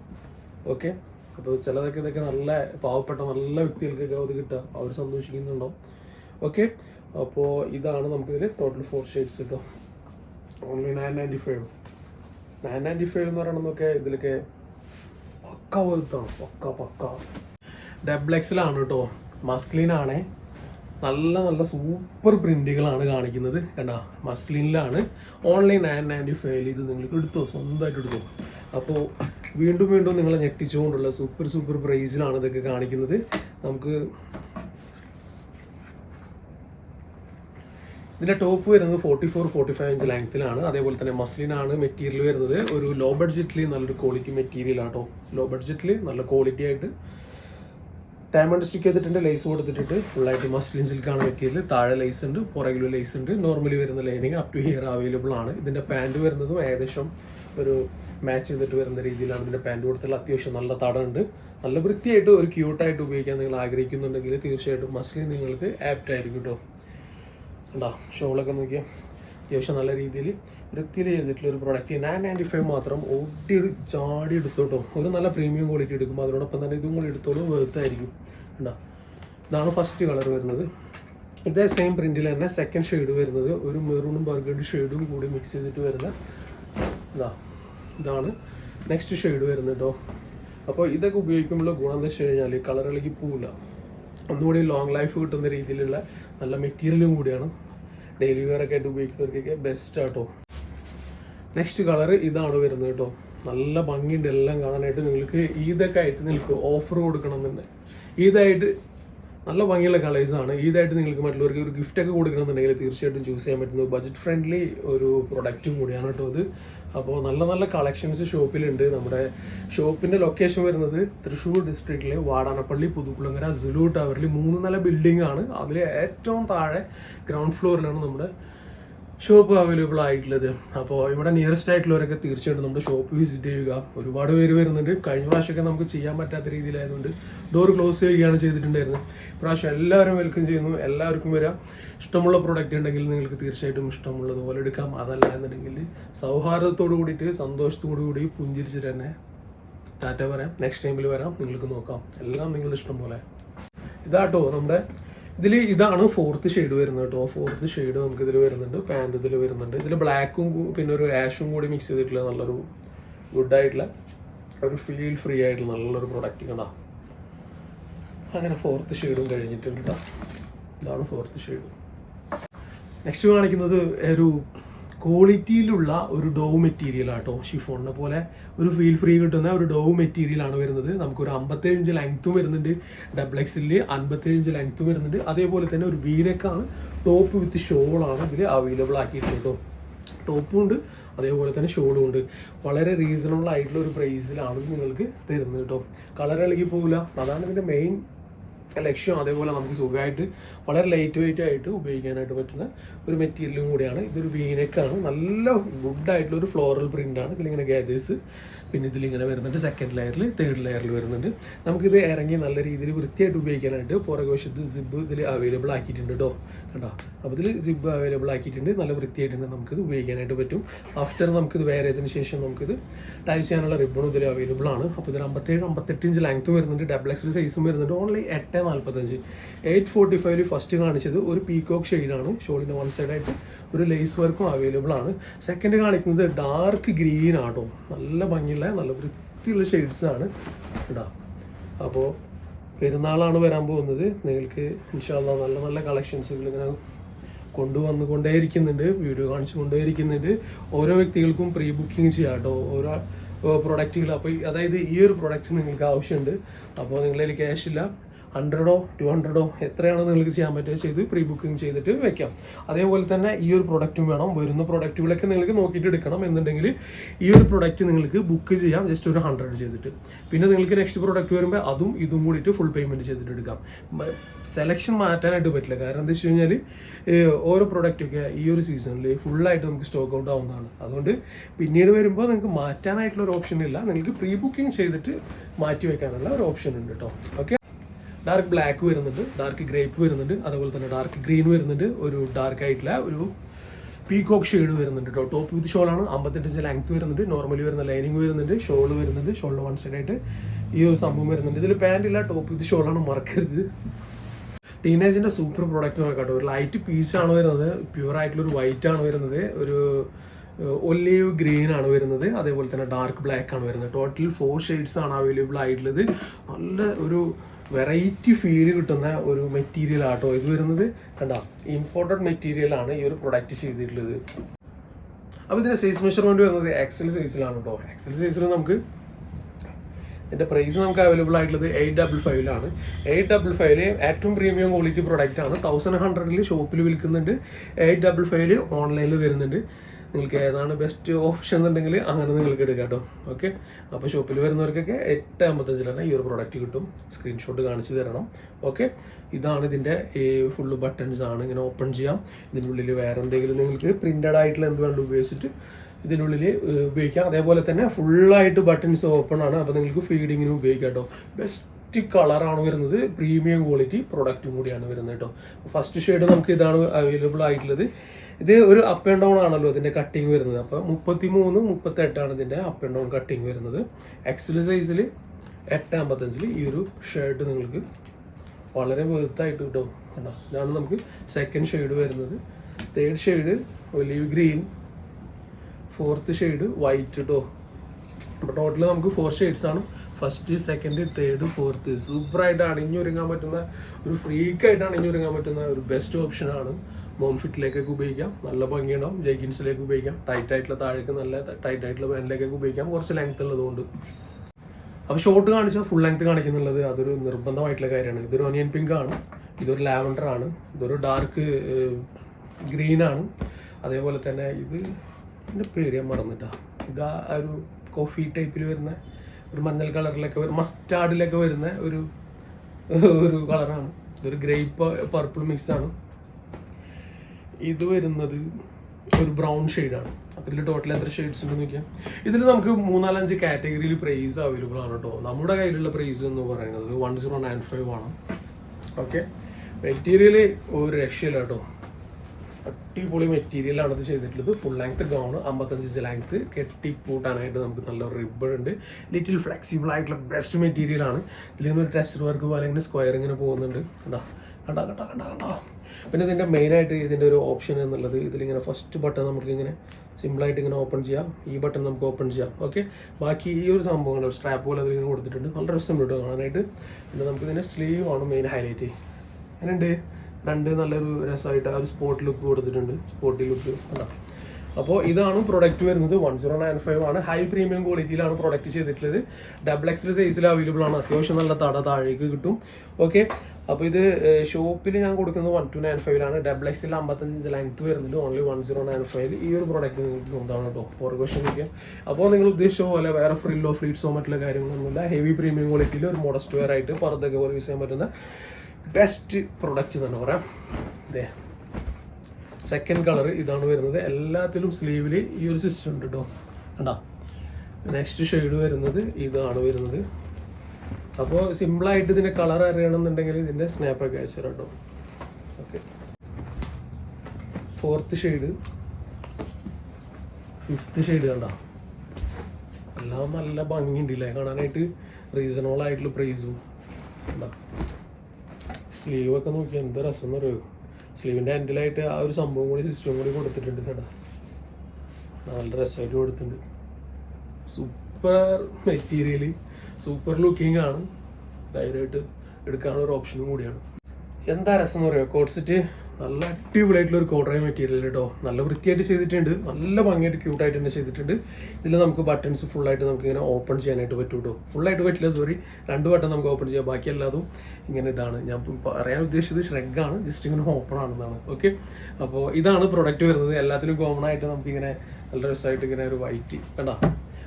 ഓക്കെ അപ്പോൾ ചിലതൊക്കെ ഇതൊക്കെ നല്ല പാവപ്പെട്ട നല്ല വ്യക്തികൾക്കൊക്കെ അത് കിട്ടുക. അവർ സന്തോഷിക്കുന്നുണ്ടോ? ഓക്കെ അപ്പോൾ ഇതാണ് നമുക്കിതിൽ ടോട്ടൽ ഫോർ ഷെയ്ഡ്സ് കിട്ടും only nine ninety five nine ninety five എന്ന് പറയണമെന്നൊക്കെ ഇതിലൊക്കെ പക്ക വെളുത്താണ് പക്ക പക്ക. ഡബിൾ കേട്ടോ മസ്ലിനാണ് നല്ല നല്ല സൂപ്പർ പ്രിന്റുകളാണ് കാണിക്കുന്നത്. കണ്ട? മസ്ലിനിലാണ് ഓൺലൈൻ നയൻ നയന്റി ഫൈവിൽ ഇത് നിങ്ങൾക്ക് എടുത്തോ സ്വന്തമായിട്ട് എടുത്തോ അപ്പോൾ വീണ്ടും വീണ്ടും നിങ്ങളെ ഞെട്ടിച്ചുകൊണ്ടുള്ള സൂപ്പർ സൂപ്പർ പ്രൈസിലാണ് ഇതൊക്കെ കാണിക്കുന്നത്. നമുക്ക് ഇതിന്റെ ടോപ്പ് വരുന്നത് forty four forty five inch ലെങ്ത്തിലാണ് അതേപോലെ തന്നെ മസ്ലിനാണ് മെറ്റീരിയൽ വരുന്നത്. ഒരു ലോ ബഡ്ജറ്റിൽ നല്ലൊരു ക്വാളിറ്റി മെറ്റീരിയൽ ആട്ടോ ലോ ബഡ്ജറ്റിൽ നല്ല ക്വാളിറ്റി ആയിട്ട് ഡയമണ്ട് സ്റ്റിക്ക് ചെയ്തിട്ടുണ്ട് ലേസ് കൊടുത്തിട്ടുണ്ട് ഫുള്ളായിട്ട് മസ്ലിൻ സിൽക്കാണ് മെറ്റീരിയൽ താഴെ ലൈസ് ഉണ്ട് പുറകിലും ലൈസ് ഉണ്ട്. നോർമലി വരുന്ന lining up to here available ആണ്. ഇതിന്റെ പാന്റ് വരുന്നതും ഏകദേശം ഒരു മാച്ച് ചെയ്തിട്ട് വരുന്ന രീതിയിലാണ് ഇതിന്റെ പാന്റ് കൊടുത്തുള്ള അത്യാവശ്യം നല്ല തടമുണ്ട് നല്ല വൃത്തിയായിട്ട് ഒരു ക്യൂട്ടായിട്ട് ഉപയോഗിക്കാൻ നിങ്ങൾ ആഗ്രഹിക്കുന്നുണ്ടെങ്കിൽ തീർച്ചയായിട്ടും മസ്ലി നിങ്ങൾക്ക് ആപ്റ്റ് ആയിരിക്കും കേട്ടോ ഉണ്ടോ ഷോളൊക്കെ നോക്കിയാൽ അത്യാവശ്യം നല്ല രീതിയിൽ വൃത്തിയിൽ ചെയ്തിട്ടുള്ള ഒരു പ്രൊഡക്റ്റ് നയൻ നയന്റി ഫൈവ് മാത്രം ഓട്ടി ചാടി എടുത്തോട്ടോ ഒരു നല്ല പ്രീമിയം ക്വാളിറ്റി എടുക്കുമ്പോൾ അതിനോടൊപ്പം തന്നെ ഇതും കൂടി എടുത്തോളൂ വേർത്തായിരിക്കും ഉണ്ടോ ഇതാണ് ഫസ്റ്റ് കളർ വരുന്നത്. ഇതേ സെയിം പ്രിന്റിൽ തന്നെ സെക്കൻഡ് ഷെയ്ഡ് വരുന്നത്. ഒരു മെറൂണും ബർഗഡി ഷെയ്ഡും കൂടി മിക്സ് ചെയ്തിട്ട് വരുന്ന ഇതാ ഇതാണ് നെക്സ്റ്റ് ഷെയ്ഡ് വരുന്നത് കേട്ടോ അപ്പോൾ ഇതൊക്കെ ഉപയോഗിക്കുമ്പോൾ ഗുണം എന്താ വെച്ച് കഴിഞ്ഞാൽ കളറിലേക്ക് പോവില്ല. ഒന്നുകൂടി ലോങ് ലൈഫ് കിട്ടുന്ന രീതിയിലുള്ള നല്ല മെറ്റീരിയലും കൂടിയാണ് ഡെയിലി വെയർ ഒക്കെ ആയിട്ട് ഉപയോഗിക്കുന്നവർക്കൊക്കെ ബെസ്റ്റ് ആട്ടോ നെക്സ്റ്റ് കളർ ഇതാണ് വരുന്നത് കേട്ടോ നല്ല ഭംഗിയുണ്ട് എല്ലാം കാണാനായിട്ട് നിങ്ങൾക്ക് ഈദൊക്കെ ആയിട്ട് നിങ്ങൾക്ക് ഓഫർ കൊടുക്കണം എന്നുണ്ട്. ഈദായിട്ട് നല്ല ഭംഗിയുള്ള കളേഴ്സാണ് ഈദായിട്ട് നിങ്ങൾക്ക് മറ്റുള്ളവർക്ക് ഒരു ഒക്കെ കൊടുക്കണമെന്നുണ്ടെങ്കിൽ തീർച്ചയായിട്ടും ചൂസ് ചെയ്യാൻ പറ്റുന്ന ബഡ്ജറ്റ് ഫ്രണ്ട്ലി ഒരു പ്രൊഡക്റ്റും കൂടിയാണ് കേട്ടോ അത്. അപ്പോൾ നല്ല നല്ല കളക്ഷൻസ് ഷോപ്പിലുണ്ട് നമ്മുടെ ഷോപ്പിന്റെ ലൊക്കേഷൻ വരുന്നത് തൃശ്ശൂർ ഡിസ്ട്രിക്റ്റിലെ വാടാനപ്പള്ളി പുതുക്കുളങ്ങര സുലു ടവറിൽ മൂന്ന് നില ബിൽഡിംഗ് ആണ്. അതിൽ ഏറ്റവും താഴെ ഗ്രൗണ്ട് ഫ്ലോറിലാണ് നമ്മുടെ ഷോപ്പ് അവൈലബിൾ ആയിട്ടുള്ളത്. അപ്പോൾ ഇവിടെ നിയറസ്റ്റ് ആയിട്ടുള്ളവരൊക്കെ തീർച്ചയായിട്ടും നമ്മുടെ ഷോപ്പ് വിസിറ്റ് ചെയ്യുക. ഒരുപാട് പേര് വരുന്നുണ്ട്. കഴിഞ്ഞ പ്രാവശ്യമൊക്കെ നമുക്ക് ചെയ്യാൻ പറ്റാത്ത രീതിയിലായതുകൊണ്ട് ഡോർ ക്ലോസ് ചെയ്യുകയാണ് ചെയ്തിട്ടുണ്ടായിരുന്നത്. പ്രാവശ്യം എല്ലാവരും വെൽക്കം ചെയ്യുന്നു. എല്ലാവർക്കും വരാം. ഇഷ്ടമുള്ള പ്രോഡക്റ്റ് ഉണ്ടെങ്കിൽ നിങ്ങൾക്ക് തീർച്ചയായിട്ടും ഇഷ്ടമുള്ളതുപോലെ എടുക്കാം. അതല്ല എന്നുണ്ടെങ്കിൽ സൗഹാർദ്ദത്തോടു കൂടിയിട്ട് സന്തോഷത്തോടു കൂടി പുഞ്ചിരിച്ചിട്ട് തന്നെ ടാറ്റ പറയാം. നെക്സ്റ്റ് ടൈമിൽ വരാം. നിങ്ങൾക്ക് നോക്കാം. എല്ലാം നിങ്ങളുടെ ഇഷ്ടം പോലെ. ഇതാട്ടോ നമ്മുടെ ഇതിൽ ഇതാണ് ഫോർത്ത് ഷെയ്ഡ് വരുന്നത് കേട്ടോ. ഫോർത്ത് ഷെയ്ഡ് നമുക്ക് ഇതിൽ വരുന്നുണ്ട്. പാന്റ് ഇതിൽ വരുന്നുണ്ട്. ഇതിൽ ബ്ലാക്കും പിന്നെ ഒരു ആഷും കൂടി മിക്സ് ചെയ്തിട്ടുള്ള നല്ലൊരു ഗുഡ് ആയിട്ടുള്ള ഒരു ഫീൽ ഫ്രീ ആയിട്ടുള്ള നല്ലൊരു പ്രൊഡക്റ്റ് കണ്ടാ. അങ്ങനെ ഫോർത്ത് ഷെയ്ഡും കഴിഞ്ഞിട്ടുണ്ട് ഇതാണ് ഫോർത്ത് ഷെയ്ഡ് നെക്സ്റ്റ് കാണിക്കുന്നത് ഒരു ക്വാളിറ്റിയിലുള്ള ഒരു ഡോവ് മെറ്റീരിയൽ ആട്ടോ ഷിഫോണിനെ പോലെ ഒരു ഫീൽ ഫ്രീ കിട്ടുന്ന ഒരു ഡോവ് മെറ്റീരിയൽ ആണ് വരുന്നത്. നമുക്കൊരു അമ്പത്തേഴ് ഇഞ്ച് ലെങ്ത്തും വരുന്നുണ്ട്. ഡബിൾ എക്സിൽ അൻപത്തേഴ് ഇഞ്ച് ലെങ്ത്തും വരുന്നുണ്ട്. അതേപോലെ തന്നെ ഒരു വീനക്കാണ് ടോപ്പ് വിത്ത് ഷോളാണ് ഇതിൽ അവൈലബിൾ ആക്കിയിട്ടുണ്ട് കേട്ടോ ടോപ്പും ഉണ്ട്. അതേപോലെ തന്നെ ഷോളും ഉണ്ട്. വളരെ റീസണബിൾ ആയിട്ടുള്ള ഒരു പ്രൈസിലാണ് നിങ്ങൾക്ക് തരുന്നത് കേട്ടോ കളർ ഇളകി പോകില്ല അതാണ് ഇതിന്റെ മെയിൻ ലക്ഷ്യം അതേപോലെ നമുക്ക് സുഖമായിട്ട് വളരെ ലൈറ്റ് വെയിറ്റ് ആയിട്ട് ഉപയോഗിക്കാനായിട്ട് പറ്റുന്ന ഒരു മെറ്റീരിയലും കൂടിയാണ്. ഇതൊരു വീനക്കാണ് നല്ല ഗുഡ് ആയിട്ടുള്ള ഒരു ഫ്ലോറൽ പ്രിന്റാണ് ഇതിലിങ്ങനെ ഗാദേഴ്സ് പിന്നെ ഇതിലിങ്ങനെ വരുന്നുണ്ട്. സെക്കൻഡ് ലെയറിൽ തേർഡ് ലെയറിൽ വരുന്നുണ്ട്. നമുക്കിത് ഇറങ്ങി നല്ല രീതിയിൽ വൃത്തിയായിട്ട് ഉപയോഗിക്കാനായിട്ട് പുറകുവശത്ത് സിബ് ഇതിൽ അവൈലബിൾ ആക്കിയിട്ടുണ്ട് കേട്ടോ കണ്ടോ? അപ്പോൾ ഇതിൽ സിബ് അവൈലബിൾ ആക്കിയിട്ടുണ്ട്. നല്ല വൃത്തിയായിട്ട് തന്നെ നമുക്കിത് ഉപയോഗിക്കാനായിട്ട് പറ്റും. ആഫ്റ്റർ നമുക്കിത് വേറെ ഇതിന് ശേഷം നമുക്കിത് ടൈസ് ചെയ്യാനുള്ള റിബണും ഇതിൽ അവൈലബിൾ ആണ്. അപ്പോൾ ഇതിൽ അമ്പത്തേഴ് അമ്പത്തെട്ട് ഇഞ്ച് ലെങ്ത്തും വരുന്നുണ്ട്. ഡബിൾ എക്സ് സൈസും വരുന്നുണ്ട്. ഓൺലി എട്ട് നാൽപ്പത്തഞ്ച് എയ്റ്റ് ഫോർട്ടി ഫൈവിൽ ഫസ്റ്റ് കാണിച്ചത് ഒരു പീകോക്ക് ഷെയ്ഡാണ് ഷോളിന്റെ വൺ സൈഡായിട്ട് ഒരു ലേസ് വർക്കും അവൈലബിൾ ആണ്. സെക്കൻഡ് കാണിക്കുന്നത് ഡാർക്ക് ഗ്രീൻ ആട്ടോ. നല്ല ഭംഗിയുള്ള നല്ല വൃത്തിയുള്ള ഷെയ്ഡ്സ് ആണ്. ഇടാം അപ്പോൾ പെരുന്നാളാണ് വരാൻ പോകുന്നത്. നിങ്ങൾക്ക് ഇൻഷാല്ല നല്ല നല്ല കളക്ഷൻസുകൾ ഇങ്ങനെ കൊണ്ടുവന്നു കൊണ്ടേയിരിക്കുന്നുണ്ട്. വീഡിയോ കാണിച്ചു കൊണ്ടേയിരിക്കുന്നുണ്ട്. ഓരോ വ്യക്തികൾക്കും പ്രീ ബുക്കിംഗ് ചെയ്യാം കേട്ടോ ഓരോ പ്രൊഡക്റ്റുകൾ അപ്പോൾ അതായത് ഈ ഒരു പ്രൊഡക്റ്റ് നിങ്ങൾക്ക് ആവശ്യമുണ്ട്. അപ്പോൾ നിങ്ങളതിൽ ക്യാഷ് ഇല്ല. ഹൺഡ്രഡോ ടു ഹൺഡ്രഡോ എത്രയാണോ നിങ്ങൾക്ക് ചെയ്യാൻ പറ്റുക ചെയ്ത് പ്രീ ബുക്കിംഗ് ചെയ്തിട്ട് വെക്കാം. അതേപോലെ തന്നെ ഈ ഒരു പ്രൊഡക്റ്റും വേണം. വരുന്ന പ്രൊഡക്റ്റുകളൊക്കെ നിങ്ങൾക്ക് നോക്കിയിട്ട് എടുക്കണം. എന്നുണ്ടെങ്കിൽ ഈ ഒരു പ്രൊഡക്റ്റ് നിങ്ങൾക്ക് ബുക്ക് ചെയ്യാം. ജസ്റ്റ് ഒരു ഹൺഡ്രഡ് ചെയ്തിട്ട്. പിന്നെ നിങ്ങൾക്ക് നെക്സ്റ്റ് പ്രൊഡക്റ്റ് വരുമ്പോൾ അതും ഇതും കൂടിയിട്ട് ഫുൾ പേയ്മെന്റ് ചെയ്തിട്ട് എടുക്കാം. സെലക്ഷൻ മാറ്റാനായിട്ട് പറ്റില്ല. കാരണം എന്താ വെച്ച് കഴിഞ്ഞാൽ ഓരോ പ്രൊഡക്റ്റൊക്കെ ഈ ഒരു സീസണിൽ ഫുള്ളായിട്ട് നമുക്ക് സ്റ്റോക്ക് ഔട്ട് ആവുന്നതാണ്. അതുകൊണ്ട് പിന്നീട് വരുമ്പോൾ നിങ്ങൾക്ക് മാറ്റാനായിട്ടുള്ള ഒരു ഓപ്ഷൻ ഇല്ല. നിങ്ങൾക്ക് പ്രീ ബുക്കിംഗ് ചെയ്തിട്ട് മാറ്റി വെക്കാനുള്ള ഒരു ഓപ്ഷൻ ഉണ്ട് കേട്ടോ ഓക്കെ ഡാർക്ക് ബ്ലാക്ക് വരുന്നുണ്ട് ഡാർക്ക് ഗ്രേപ്പ് വരുന്നുണ്ട് അതുപോലെ തന്നെ ഡാർക്ക് ഗ്രീൻ വരുന്നുണ്ട് ഒരു ഡാർക്ക് ആയിട്ടുള്ള ഒരു പീകോക്ക് ഷെയ്ഡ് വരുന്നുണ്ട് കേട്ടോ ടോപ്പ് വിത്ത് ഷോളാണ് അമ്പത്തെട്ട് ഇഞ്ച് ലെങ്ത് വരുന്നുണ്ട് നോർമലി വരുന്ന ലൈനിങ് വരുന്നുണ്ട് ഷോൾ വരുന്നുണ്ട് ഷോളിന് വൺ സൈഡ് ആയിട്ട് ഈ ഒരു സംഭവം വരുന്നുണ്ട്. ഇതിൽ പാന്റ് ഇല്ല ടോപ്പ് വിത്ത് ഷോളാണ് മറക്കരുത്. ടീനേജിന്റെ സൂപ്പർ പ്രോഡക്റ്റ് നോക്കാം ഒരു ലൈറ്റ് പീസ് ആണ് വരുന്നത് പ്യുവർ ആയിട്ടുള്ള ഒരു വൈറ്റ് ആണ് വരുന്നത് ഒരു ഒലീവ് ഗ്രീൻ ആണ് വരുന്നത് അതേപോലെ തന്നെ ഡാർക്ക് ബ്ലാക്ക് ആണ് വരുന്നത്. ടോട്ടൽ ഫോർ ഷെയ്ഡ്സ് ആണ് അവൈലബിൾ ആയിട്ടുള്ളത്. നല്ല ഒരു വെറൈറ്റി ഫീൽ കിട്ടുന്ന ഒരു മെറ്റീരിയൽ ആട്ടോ ഇത് വരുന്നത്. കണ്ട ഇമ്പോർട്ടഡ് മെറ്റീരിയൽ ആണ് ഈ ഒരു പ്രൊഡക്റ്റ് ചെയ്തിട്ടുള്ളത്. അപ്പോൾ ഇതിന്റെ സൈസ് മെഷർമെന്റ് വരുന്നത് എക്സൽ സൈസിലാണ് കേട്ടോ എക്സൽ സൈസിൽ നമുക്ക് ഇതിന്റെ പ്രൈസ് നമുക്ക് അവൈലബിൾ ആയിട്ടുള്ളത് എയ്റ്റ് ഡബിൾ ഫൈവിലാണ് എയ്റ്റ് ഡബിൾ ഫൈവിൽ ഏറ്റവും പ്രീമിയം ക്വാളിറ്റി പ്രൊഡക്റ്റ് ആണ്. തൗസൻഡ് ഹൺഡ്രഡിൽ ഷോപ്പിൽ വിൽക്കുന്നുണ്ട്. എയ്റ്റ് ഡബിൾ ഫൈവിൽ ഓൺലൈനിൽ വരുന്നുണ്ട് നിങ്ങൾക്ക് ഏതാണ് ബെസ്റ്റ് ഓപ്ഷൻ എന്നുണ്ടെങ്കിൽ അങ്ങനെ നിങ്ങൾക്ക് എടുക്കാം കേട്ടോ. ഓക്കെ അപ്പോൾ ഷോപ്പിൽ വരുന്നവർക്കൊക്കെ എട്ട് അമ്പത്തഞ്ചിലാണ് ഈ ഒരു പ്രോഡക്റ്റ് കിട്ടും. സ്ക്രീൻഷോട്ട് കാണിച്ചു തരണം. ഓക്കെ ഇതാണ് ഇതിന്റെ ഈ ഫുള്ള് ബട്ടൺസ് ആണ് ഇങ്ങനെ ഓപ്പൺ ചെയ്യാം. ഇതിനുള്ളിൽ വേറെ എന്തെങ്കിലും നിങ്ങൾക്ക് പ്രിന്റഡ് ആയിട്ടുള്ള എന്ത് വേണ്ട ഉപയോഗിച്ചിട്ട് ഇതിനുള്ളിൽ ഉപയോഗിക്കാം. അതേപോലെ തന്നെ ഫുള്ളായിട്ട് ബട്ടൺസ് ഓപ്പൺ ആണ്. അപ്പോൾ നിങ്ങൾക്ക് ഫീഡിങ്ങിനും ഉപയോഗിക്കാം കേട്ടോ. ബെസ്റ്റ് കളറാണ് വരുന്നത്. പ്രീമിയം ക്വാളിറ്റി പ്രൊഡക്റ്റും കൂടിയാണ് വരുന്നത് കേട്ടോ. ഫസ്റ്റ് ഷെയ്ഡ് നമുക്ക് ഇതാണ് അവൈലബിൾ ആയിട്ടുള്ളത്. ഇത് ഒരു അപ്പ് ആൻഡ് ഡൗൺ ആണല്ലോ ഇതിന്റെ കട്ടിങ് വരുന്നത്. അപ്പോൾ മുപ്പത്തി മൂന്ന് മുപ്പത്തെട്ടാണ് ഇതിന്റെ അപ്പ് ആൻഡ് ഡൗൺ കട്ടിങ് വരുന്നത്. എക്സൽ സൈസിൽ എട്ട് അമ്പത്തഞ്ചിൽ ഈ ഒരു ഷർട്ട് നിങ്ങൾക്ക് വളരെ വെറുത്തായിട്ട് കിട്ടും കണ്ടോ ഇതാണ് നമുക്ക് സെക്കൻഡ് ഷെയ്ഡ് വരുന്നത്. Third shade olive green fourth shade white കേട്ടോ അപ്പോൾ ടോട്ടൽ നമുക്ക് ഫോർ ഷെയ്ഡ്സ് ആണ്. ഫസ്റ്റ് സെക്കൻഡ് തേർഡ് ഫോർത്ത് സൂപ്പറായിട്ട് അണിഞ്ഞൊരുങ്ങാൻ പറ്റുന്ന ഒരു ഫ്രീക്കായിട്ട് അണിഞ്ഞൊരുങ്ങാൻ പറ്റുന്ന ഒരു ബെസ്റ്റ് ഓപ്ഷനാണ് മോം ഫിറ്റിലേക്കൊക്കെ ഉപയോഗിക്കാം. നല്ല ഭംഗിയുണ്ടാവും. ജെഗിൻസിലേക്ക് ഉപയോഗിക്കാം. ടൈറ്റ് ആയിട്ടുള്ള താഴേക്ക് നല്ല ടൈറ്റ് ആയിട്ടുള്ള പാന്റിലേക്കൊക്കെ ഉപയോഗിക്കാം. കുറച്ച് ലെങ്ത് ഉള്ളതുകൊണ്ട് അപ്പോൾ ഷോർട്ട് കാണിച്ചാൽ ഫുൾ ലെങ്ത് കാണിക്കുന്നുള്ളത് അതൊരു നിർബന്ധമായിട്ടുള്ള കാര്യമാണ്. ഇതൊരു ഒനിയൻ പിങ്ക് ആണ്. ഇതൊരു ലാവൻഡർ ആണ്. ഇതൊരു ഡാർക്ക് ഗ്രീൻ ആണ്. അതേപോലെ തന്നെ ഇത് എന്റെ പേര് ഞാൻ മറന്നിട്ടാ. ഇത് ആ ഒരു കോഫി ടൈപ്പിൽ വരുന്ന ഒരു മഞ്ഞൾ കളറിലൊക്കെ വരുന്ന മസ്റ്റാർഡിലൊക്കെ വരുന്ന ഒരു ഒരു കളറാണ് ഇതൊരു ഗ്രേപ്പ് പർപ്പിൾ മിക്സ് ആണ്. ഇത് വരുന്നത് ഒരു ബ്രൗൺ ഷെയ്ഡാണ് അതിൽ ടോട്ടൽ എത്ര ഷെയ്ഡ്സ് ഉണ്ടെന്ന് നോക്കിയാൽ ഇതിൽ നമുക്ക് മൂന്നാലഞ്ച് കാറ്റഗറിയിൽ പ്രൈസ് അവൈലബിൾ ആണ് കേട്ടോ നമ്മുടെ കയ്യിലുള്ള പ്രൈസ് എന്ന് പറയുന്നത് വൺ സീറോ നയൻ ഫൈവ് ആണ്. ഓക്കെ മെറ്റീരിയൽ ഒരു രക്ഷയില്ല കേട്ടോ അടിപൊളി മെറ്റീരിയലാണ് ഇത് ചെയ്തിട്ടുള്ളത്. ഫുൾ ലെങ്ത് ഗൗൺ അമ്പത്തഞ്ച് ഇഞ്ച് ലെങ്ത് കെട്ടിപ്പൂട്ടാനായിട്ട് നമുക്ക് നല്ല റിബൺ ഉണ്ട്. ലിറ്റിൽ ഫ്ലെക്സിബിൾ ആയിട്ടുള്ള ബെസ്റ്റ് മെറ്റീരിയൽ ആണ്. ഇതിൽ നിന്ന് ഒരു ടെസ്റ്റ് വർക്ക് പോലെ ഇങ്ങനെ സ്ക്വയർ ഇങ്ങനെ പോകുന്നുണ്ട്. കണ്ടാ? കണ്ടാ കണ്ടാ കണ്ടാ കണ്ടാ? പിന്നെ ഇതിന്റെ മെയിനായിട്ട് ഇതിന്റെ ഒരു ഓപ്ഷൻ എന്നുള്ളത് ഇതിലിങ്ങനെ ഫസ്റ്റ് ബട്ടൺ നമുക്കിങ്ങനെ സിമ്പിളായിട്ട് ഇങ്ങനെ ഓപ്പൺ ചെയ്യാം. ഈ ബട്ടൺ നമുക്ക് ഓപ്പൺ ചെയ്യാം. ഓക്കെ ബാക്കി ഈ ഒരു ഒരു സ്ട്രാപ്പ് പോലെ അതിലിങ്ങനെ കൊടുത്തിട്ടുണ്ട്. വളരെ കിട്ടും കാണാനായിട്ട്. പിന്നെ നമുക്ക് ഇതിന്റെ സ്ലീവ് ആണ് മെയിൻ ഹൈലൈറ്റ് അതിനുണ്ട് രണ്ട് നല്ലൊരു രസമായിട്ട് ആ ഒരു സ്പോട്ട് ലുക്ക് കൊടുത്തിട്ടുണ്ട്. സ്പോട്ടി ലുക്ക് അതാ അപ്പോൾ ഇതാണ് പ്രൊഡക്റ്റ് വരുന്നത്. വൺ സീറോ നയൻ ഫൈവ് ആണ്. ഹൈ പ്രീമിയം ക്വാളിറ്റിയിലാണ് പ്രൊഡക്റ്റ് ചെയ്തിട്ടുള്ളത്. ഡബിൾ എക്സൽ സൈസിൽ അവൈലബിൾ ആണ്. അത്യാവശ്യം നല്ല തട താഴേക്ക് കിട്ടും. ഓക്കെ അപ്പോൾ ഇത് ഷോപ്പിൽ ഞാൻ കൊടുക്കുന്നത് വൺ ടു നയൻ ഫൈവിലാണ് ഡബിൾ എക്സിൽ അമ്പത്തഞ്ച് ഇഞ്ച് ലെങ്ത് വരുന്നുണ്ട്. Only one zero nine five ഈ ഒരു പ്രോഡക്റ്റ് നിങ്ങൾക്ക് സ്വന്തമാണ് കേട്ടോ ഫോർ ക്വസ്റ്റൻ ഒക്കെ അപ്പോൾ നിങ്ങൾ ഉദ്ദേശിച്ച പോലെ വേറെ ഫ്രില്ലോ ഫ്ലീറ്റ്സോ മറ്റുള്ള കാര്യങ്ങളൊന്നുമില്ല. ഹെവി പ്രീമിയം ക്വാളിറ്റിയിൽ ഒരു മോഡസ്റ്റ് വെയർ ആയിട്ട് പുറത്തൊക്കെ പോലെ യൂസ് ചെയ്യാൻ പറ്റുന്ന ബെസ്റ്റ് പ്രൊഡക്റ്റ് തന്നെ പറയാം. ഇതേ സെക്കൻഡ് കളർ ഇതാണ് വരുന്നത്. എല്ലാത്തിലും സ്ലീവിൽ ഈ ഒരു സിസ്റ്റം ഉണ്ട് കേട്ടോ കണ്ടാ? നെക്സ്റ്റ് ഷെയ്ഡ് വരുന്നത് ഇതാണ് വരുന്നത്. അപ്പോൾ സിമ്പിളായിട്ട് ഇതിന്റെ കളർ അറിയണമെന്നുണ്ടെങ്കിൽ ഇതിന്റെ സ്നാപ്പൊക്കെ അയച്ചു കേട്ടോ okay fourth shade fifth shade കണ്ട? എല്ലാം നല്ല ഭംഗിയുണ്ടല്ലേ കാണാനായിട്ട് റീസണബിൾ ആയിട്ടുള്ള പ്രൈസും സ്ലീവൊക്കെ നോക്കി എന്ത് രസം എന്ന് പറയുമോ സ്ലീവിന്റെ എൻഡിലായിട്ട് ആ ഒരു സംഭവം കൂടി സിസ്റ്റം കൂടി കൊടുത്തിട്ടുണ്ട് കേട്ടോ. നല്ല രസമായിട്ട് കൊടുത്തിട്ടുണ്ട്. സൂപ്പർ മെറ്റീരിയൽ സൂപ്പർ ലുക്കിംഗ് ആണ്. ധൈര്യമായിട്ട് എടുക്കാനുള്ള ഒരു ഓപ്ഷനും കൂടിയാണ്. എന്താ രസം എന്ന് പറയുക കോഡ് സെറ്റ് നല്ല അടിപൊളിയായിട്ടുള്ള ഒരു കോഡ്രൈ മെറ്റീരിയൽ കേട്ടോ നല്ല വൃത്തിയായിട്ട് ചെയ്തിട്ടുണ്ട്. നല്ല ഭംഗിയായിട്ട് ക്യൂട്ടായിട്ട് തന്നെ ചെയ്തിട്ടുണ്ട്. ഇതിൽ നമുക്ക് ബട്ടൺസ് ഫുള്ളായിട്ട് നമുക്ക് ഇങ്ങനെ ഓപ്പൺ ചെയ്യാനായിട്ട് പറ്റും കേട്ടോ ഫുള്ളായിട്ട് പറ്റില്ല സോറി രണ്ട് ബട്ടൺ നമുക്ക് ഓപ്പൺ ചെയ്യാം. ബാക്കി എല്ലാതും ഇങ്ങനെ ഇതാണ്. ഞാൻ പറയാൻ ഉദ്ദേശിച്ചത് ഷ്രെഗാണ് ജസ്റ്റ് ഇങ്ങനെ ഓപ്പൺ ആണെന്നാണ്. ഓക്കെ അപ്പോൾ ഇതാണ് പ്രൊഡക്റ്റ് വരുന്നത്. എല്ലാത്തിനും കോമൺ ആയിട്ട് നമുക്കിങ്ങനെ നല്ല രസമായിട്ട് ഇങ്ങനെ ഒരു വൈറ്റ് കണ്ടോ?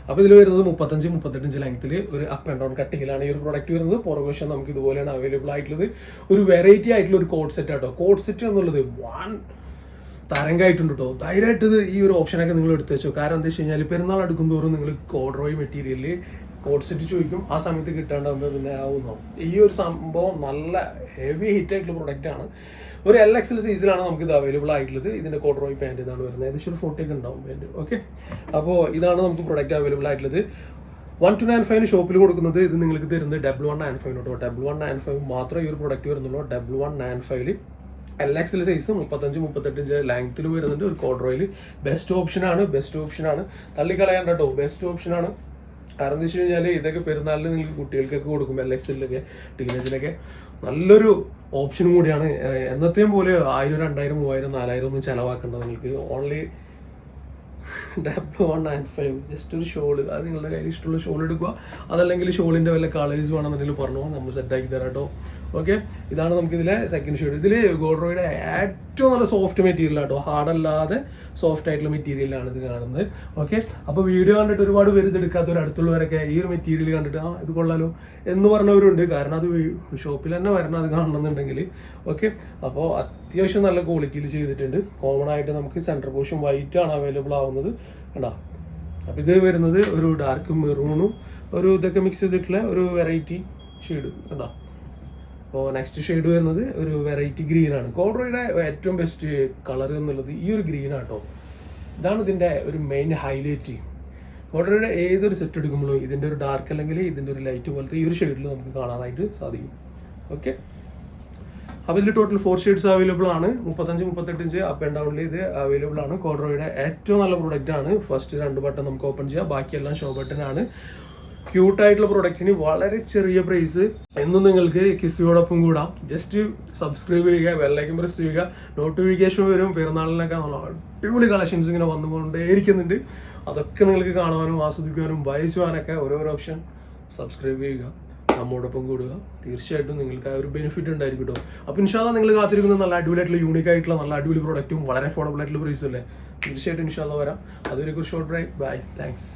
അപ്പോൾ ഇതിൽ വരുന്നത് മുപ്പത്തഞ്ച് മുപ്പത്തെട്ടഞ്ച് ലെങ്ത്തിൽ ഒരു അപ്പ് ആൻഡ് ഡൗൺ കട്ടിങ്ങിലാണ് ഈ ഒരു പ്രോഡക്റ്റ് വരുന്നത്. പുറകുവശം നമുക്ക് ഇതുപോലെയാണ് അവൈലബിൾ ആയിട്ടുള്ളത്. ഒരു വെറൈറ്റി ആയിട്ടുള്ള ഒരു കോഡ് സെറ്റ് ആട്ടോ. കോഡ് സെറ്റ് എന്നുള്ളത് വൺ തരംഗമായിട്ടുണ്ട് കേട്ടോ ധൈര്യമായിട്ട് ഇത് ഈ ഒരു ഓപ്ഷനൊക്കെ നിങ്ങൾ എടുത്തു വെച്ചോ. കാരണം എന്താ വെച്ച് കഴിഞ്ഞാൽ പെരുന്നാൾ അടുക്കും തോറും നിങ്ങൾ കോഡ്രോയി മെറ്റീരിയലിൽ കോഡ് സെറ്റ് ചോദിക്കും. ആ സമയത്ത് കിട്ടാണ്ടാകുമ്പോൾ പിന്നെ ആവുന്നു? ഈ ഒരു സംഭവം നല്ല ഹെവി ഹിറ്റ് ആയിട്ടുള്ള പ്രൊഡക്റ്റാണ് ഒരു എൽ എക്സൽ സൈസിലാണ് നമുക്ക് ഇത് അവൈലബിൾ ആയിട്ടുള്ളത്. ഇതിന്റെ കോട്ടറോയി പാന്റ് ഇതാണ് വരുന്നത്. ഏകദേശം ഒരു ഫോർട്ടി ഒക്കെ ഉണ്ടാവും പാന്റ് ഓക്കെ അപ്പോൾ ഇതാണ് നമുക്ക് പ്രൊഡക്റ്റ് അവൈലബിൾ ആയിട്ടുള്ളത്. വൺ ടു നയൻ ഫൈവിന് ഷോപ്പിൽ കൊടുക്കുന്നത് ഇത് നിങ്ങൾക്ക് തരുന്നത് ഡബിൾ വൺ നയൻ ഫൈവ് കേട്ടോ ഡബിൾ വൺ നയൻ ഫൈവ് മാത്രമേ ഈ ഒരു പ്രൊഡക്റ്റ് വരുന്നുള്ളൂ. ഡബിൾ വൺ നയൻ ഫൈവിൽ എൽ എക്സിൽ സൈസ് മുപ്പത്തഞ്ച് മുപ്പത്തെട്ട് ഇഞ്ച് ലെങ്ത്തിൽ വരുന്നുണ്ട് ഒരു കോഡ്രോയിൽ ബെസ്റ്റ് ഓപ്ഷനാണ് ബെസ്റ്റ് ഓപ്ഷനാണ് തള്ളിക്കളയാൻ കേട്ടോ ബെസ്റ്റ് ഓപ്ഷനാണ് കാരണം എന്താ വെച്ച് കഴിഞ്ഞാൽ ഇതൊക്കെ പെരുന്നാളിൽ നിങ്ങൾക്ക് കുട്ടികൾക്കൊക്കെ കൊടുക്കും എൽ എക്സിലൊക്കെ ടീനേജിലൊക്കെ നല്ലൊരു ഓപ്ഷനും കൂടിയാണ്. എന്നത്തെയും പോലെ ആയിരം രണ്ടായിരം മൂവായിരം നാലായിരം ഒന്നും ചിലവാക്കേണ്ട നിങ്ങൾക്ക് only double one nine five just ഒരു ഷോൾ. അത് നിങ്ങളുടെ കയ്യിൽ ഇഷ്ടമുള്ള ഷോൾ എടുക്കുക. അതല്ലെങ്കിൽ ഷോളിന്റെ വല്ല കളേഴ്സ് വേണമെന്നുണ്ടെങ്കിൽ പറഞ്ഞു. നമ്മൾ സെറ്റാക്കി തരാം കേട്ടോ ഓക്കെ ഇതാണ് നമുക്കിതിലെ സെക്കൻഡ് ഷെയ്ഡ് ഇതിൽ ഗോഡ്രോയുടെ ഏറ്റവും നല്ല സോഫ്റ്റ് മെറ്റീരിയൽ ആട്ടോ. ഹാർഡ് അല്ലാതെ സോഫ്റ്റ് ആയിട്ടുള്ള മെറ്റീരിയലാണ് ഇത് കാണുന്നത്. ഓക്കെ അപ്പോൾ വീഡിയോ കണ്ടിട്ട് ഒരുപാട് പേര് ഇത് എടുക്കാത്തവർ അടുത്തുള്ളവരൊക്കെ ഈ ഒരു മെറ്റീരിയൽ കണ്ടിട്ട് ആ ഇത് കൊള്ളാലോ എന്ന് പറഞ്ഞവരുണ്ട്. കാരണം അത് ഷോപ്പിൽ തന്നെ വരണം അത് കാണണമെന്നുണ്ടെങ്കിൽ. ഓക്കെ അപ്പോൾ അത്യാവശ്യം നല്ല ക്വാളിറ്റിയിൽ ചെയ്തിട്ടുണ്ട്. കോമൺ ആയിട്ട് നമുക്ക് സെന്റർ പോഷൻ വൈറ്റ് ആണ് അവൈലബിൾ ആവുന്നത്. കണ്ടോ? അപ്പോൾ ഇത് വരുന്നത് ഒരു ഡാർക്ക് മെറൂണും ഒരു ഇതൊക്കെ മിക്സ് ചെയ്തിട്ടുള്ള ഒരു വെറൈറ്റി ഷെയ്ഡ് കണ്ടാ? അപ്പോൾ നെക്സ്റ്റ് ഷെയ്ഡ് വരുന്നത് ഒരു വെറൈറ്റി ഗ്രീൻ ആണ്. കോഡ്രോയുടെ ഏറ്റവും ബെസ്റ്റ് കളർ എന്നുള്ളത് ഈ ഒരു ഗ്രീൻ ആട്ടോ. ഇതാണ് ഇതിന്റെ ഒരു മെയിൻ ഹൈലൈറ്റ് കോഡ്രോയുടെ ഏതൊരു സെറ്റ് എടുക്കുമ്പോഴും ഇതിന്റെ ഒരു ഡാർക്ക് അല്ലെങ്കിൽ ഇതിന്റെ ഒരു ലൈറ്റ് പോലത്തെ ഈ ഒരു ഷെയ്ഡിൽ നമുക്ക് കാണാനായിട്ട് സാധിക്കും. ഓക്കെ അപ്പോൾ ഇതിൽ ടോട്ടൽ ഫോർ ഷെയ്ഡ്സ് അവൈലബിൾ ആണ്. മുപ്പത്തഞ്ച് മുപ്പത്തെട്ട് ഇഞ്ച് അപ്പ് ആൻഡ് ഡൗണിൽ ഇത് അവൈലബിൾ ആണ്. കോഡ്രോയുടെ ഏറ്റവും നല്ല പ്രോഡക്റ്റ് ആണ്. ഫസ്റ്റ് രണ്ട് ബട്ടൺ നമുക്ക് ഓപ്പൺ ചെയ്യാം. ബാക്കിയെല്ലാം ഷോ ബട്ടൺ ആണ്. ക്യൂട്ടായിട്ടുള്ള പ്രൊഡക്റ്റിന് വളരെ ചെറിയ പ്രൈസ് എന്നും നിങ്ങൾക്ക് കിസ്സിയോടൊപ്പം കൂടാം. ജസ്റ്റ് സബ്സ്ക്രൈബ് ചെയ്യുക ബെല്ലൈക്കും പ്രസ് ചെയ്യുക നോട്ടിഫിക്കേഷൻ വരും. പെരുന്നാളിനൊക്കെ അടിപൊളി കളക്ഷൻസ് ഇങ്ങനെ വന്നുകൊണ്ടേയിരിക്കുന്നുണ്ട്. അതൊക്കെ നിങ്ങൾക്ക് കാണുവാനും ആസ്വദിക്കാനും വായിച്ചുവാനൊക്കെ ഓരോരോ ഓപ്ഷൻ സബ്സ്ക്രൈബ് ചെയ്യുക നമ്മോടൊപ്പം കൂടുക. തീർച്ചയായിട്ടും നിങ്ങൾക്ക് ആ ഒരു ബെനിഫിറ്റ് ഉണ്ടായിരിക്കും കേട്ടോ അപ്പോൾ ഇൻഷാല്ല നിങ്ങൾ കാത്തിരിക്കുന്ന നല്ല അടിപൊളിയായിട്ടുള്ള യൂണിക് ആയിട്ടുള്ള നല്ല അടിപൊളി പ്രൊഡക്റ്റും വളരെ അഫോർഡബിൾ ആയിട്ടുള്ള പ്രൈസും അല്ലേ? തീർച്ചയായിട്ടും ഇൻഷാല്ല വരാം. അതൊരു ഷോർട്ട് ബ്രേക്ക് ബൈ താങ്ക്സ്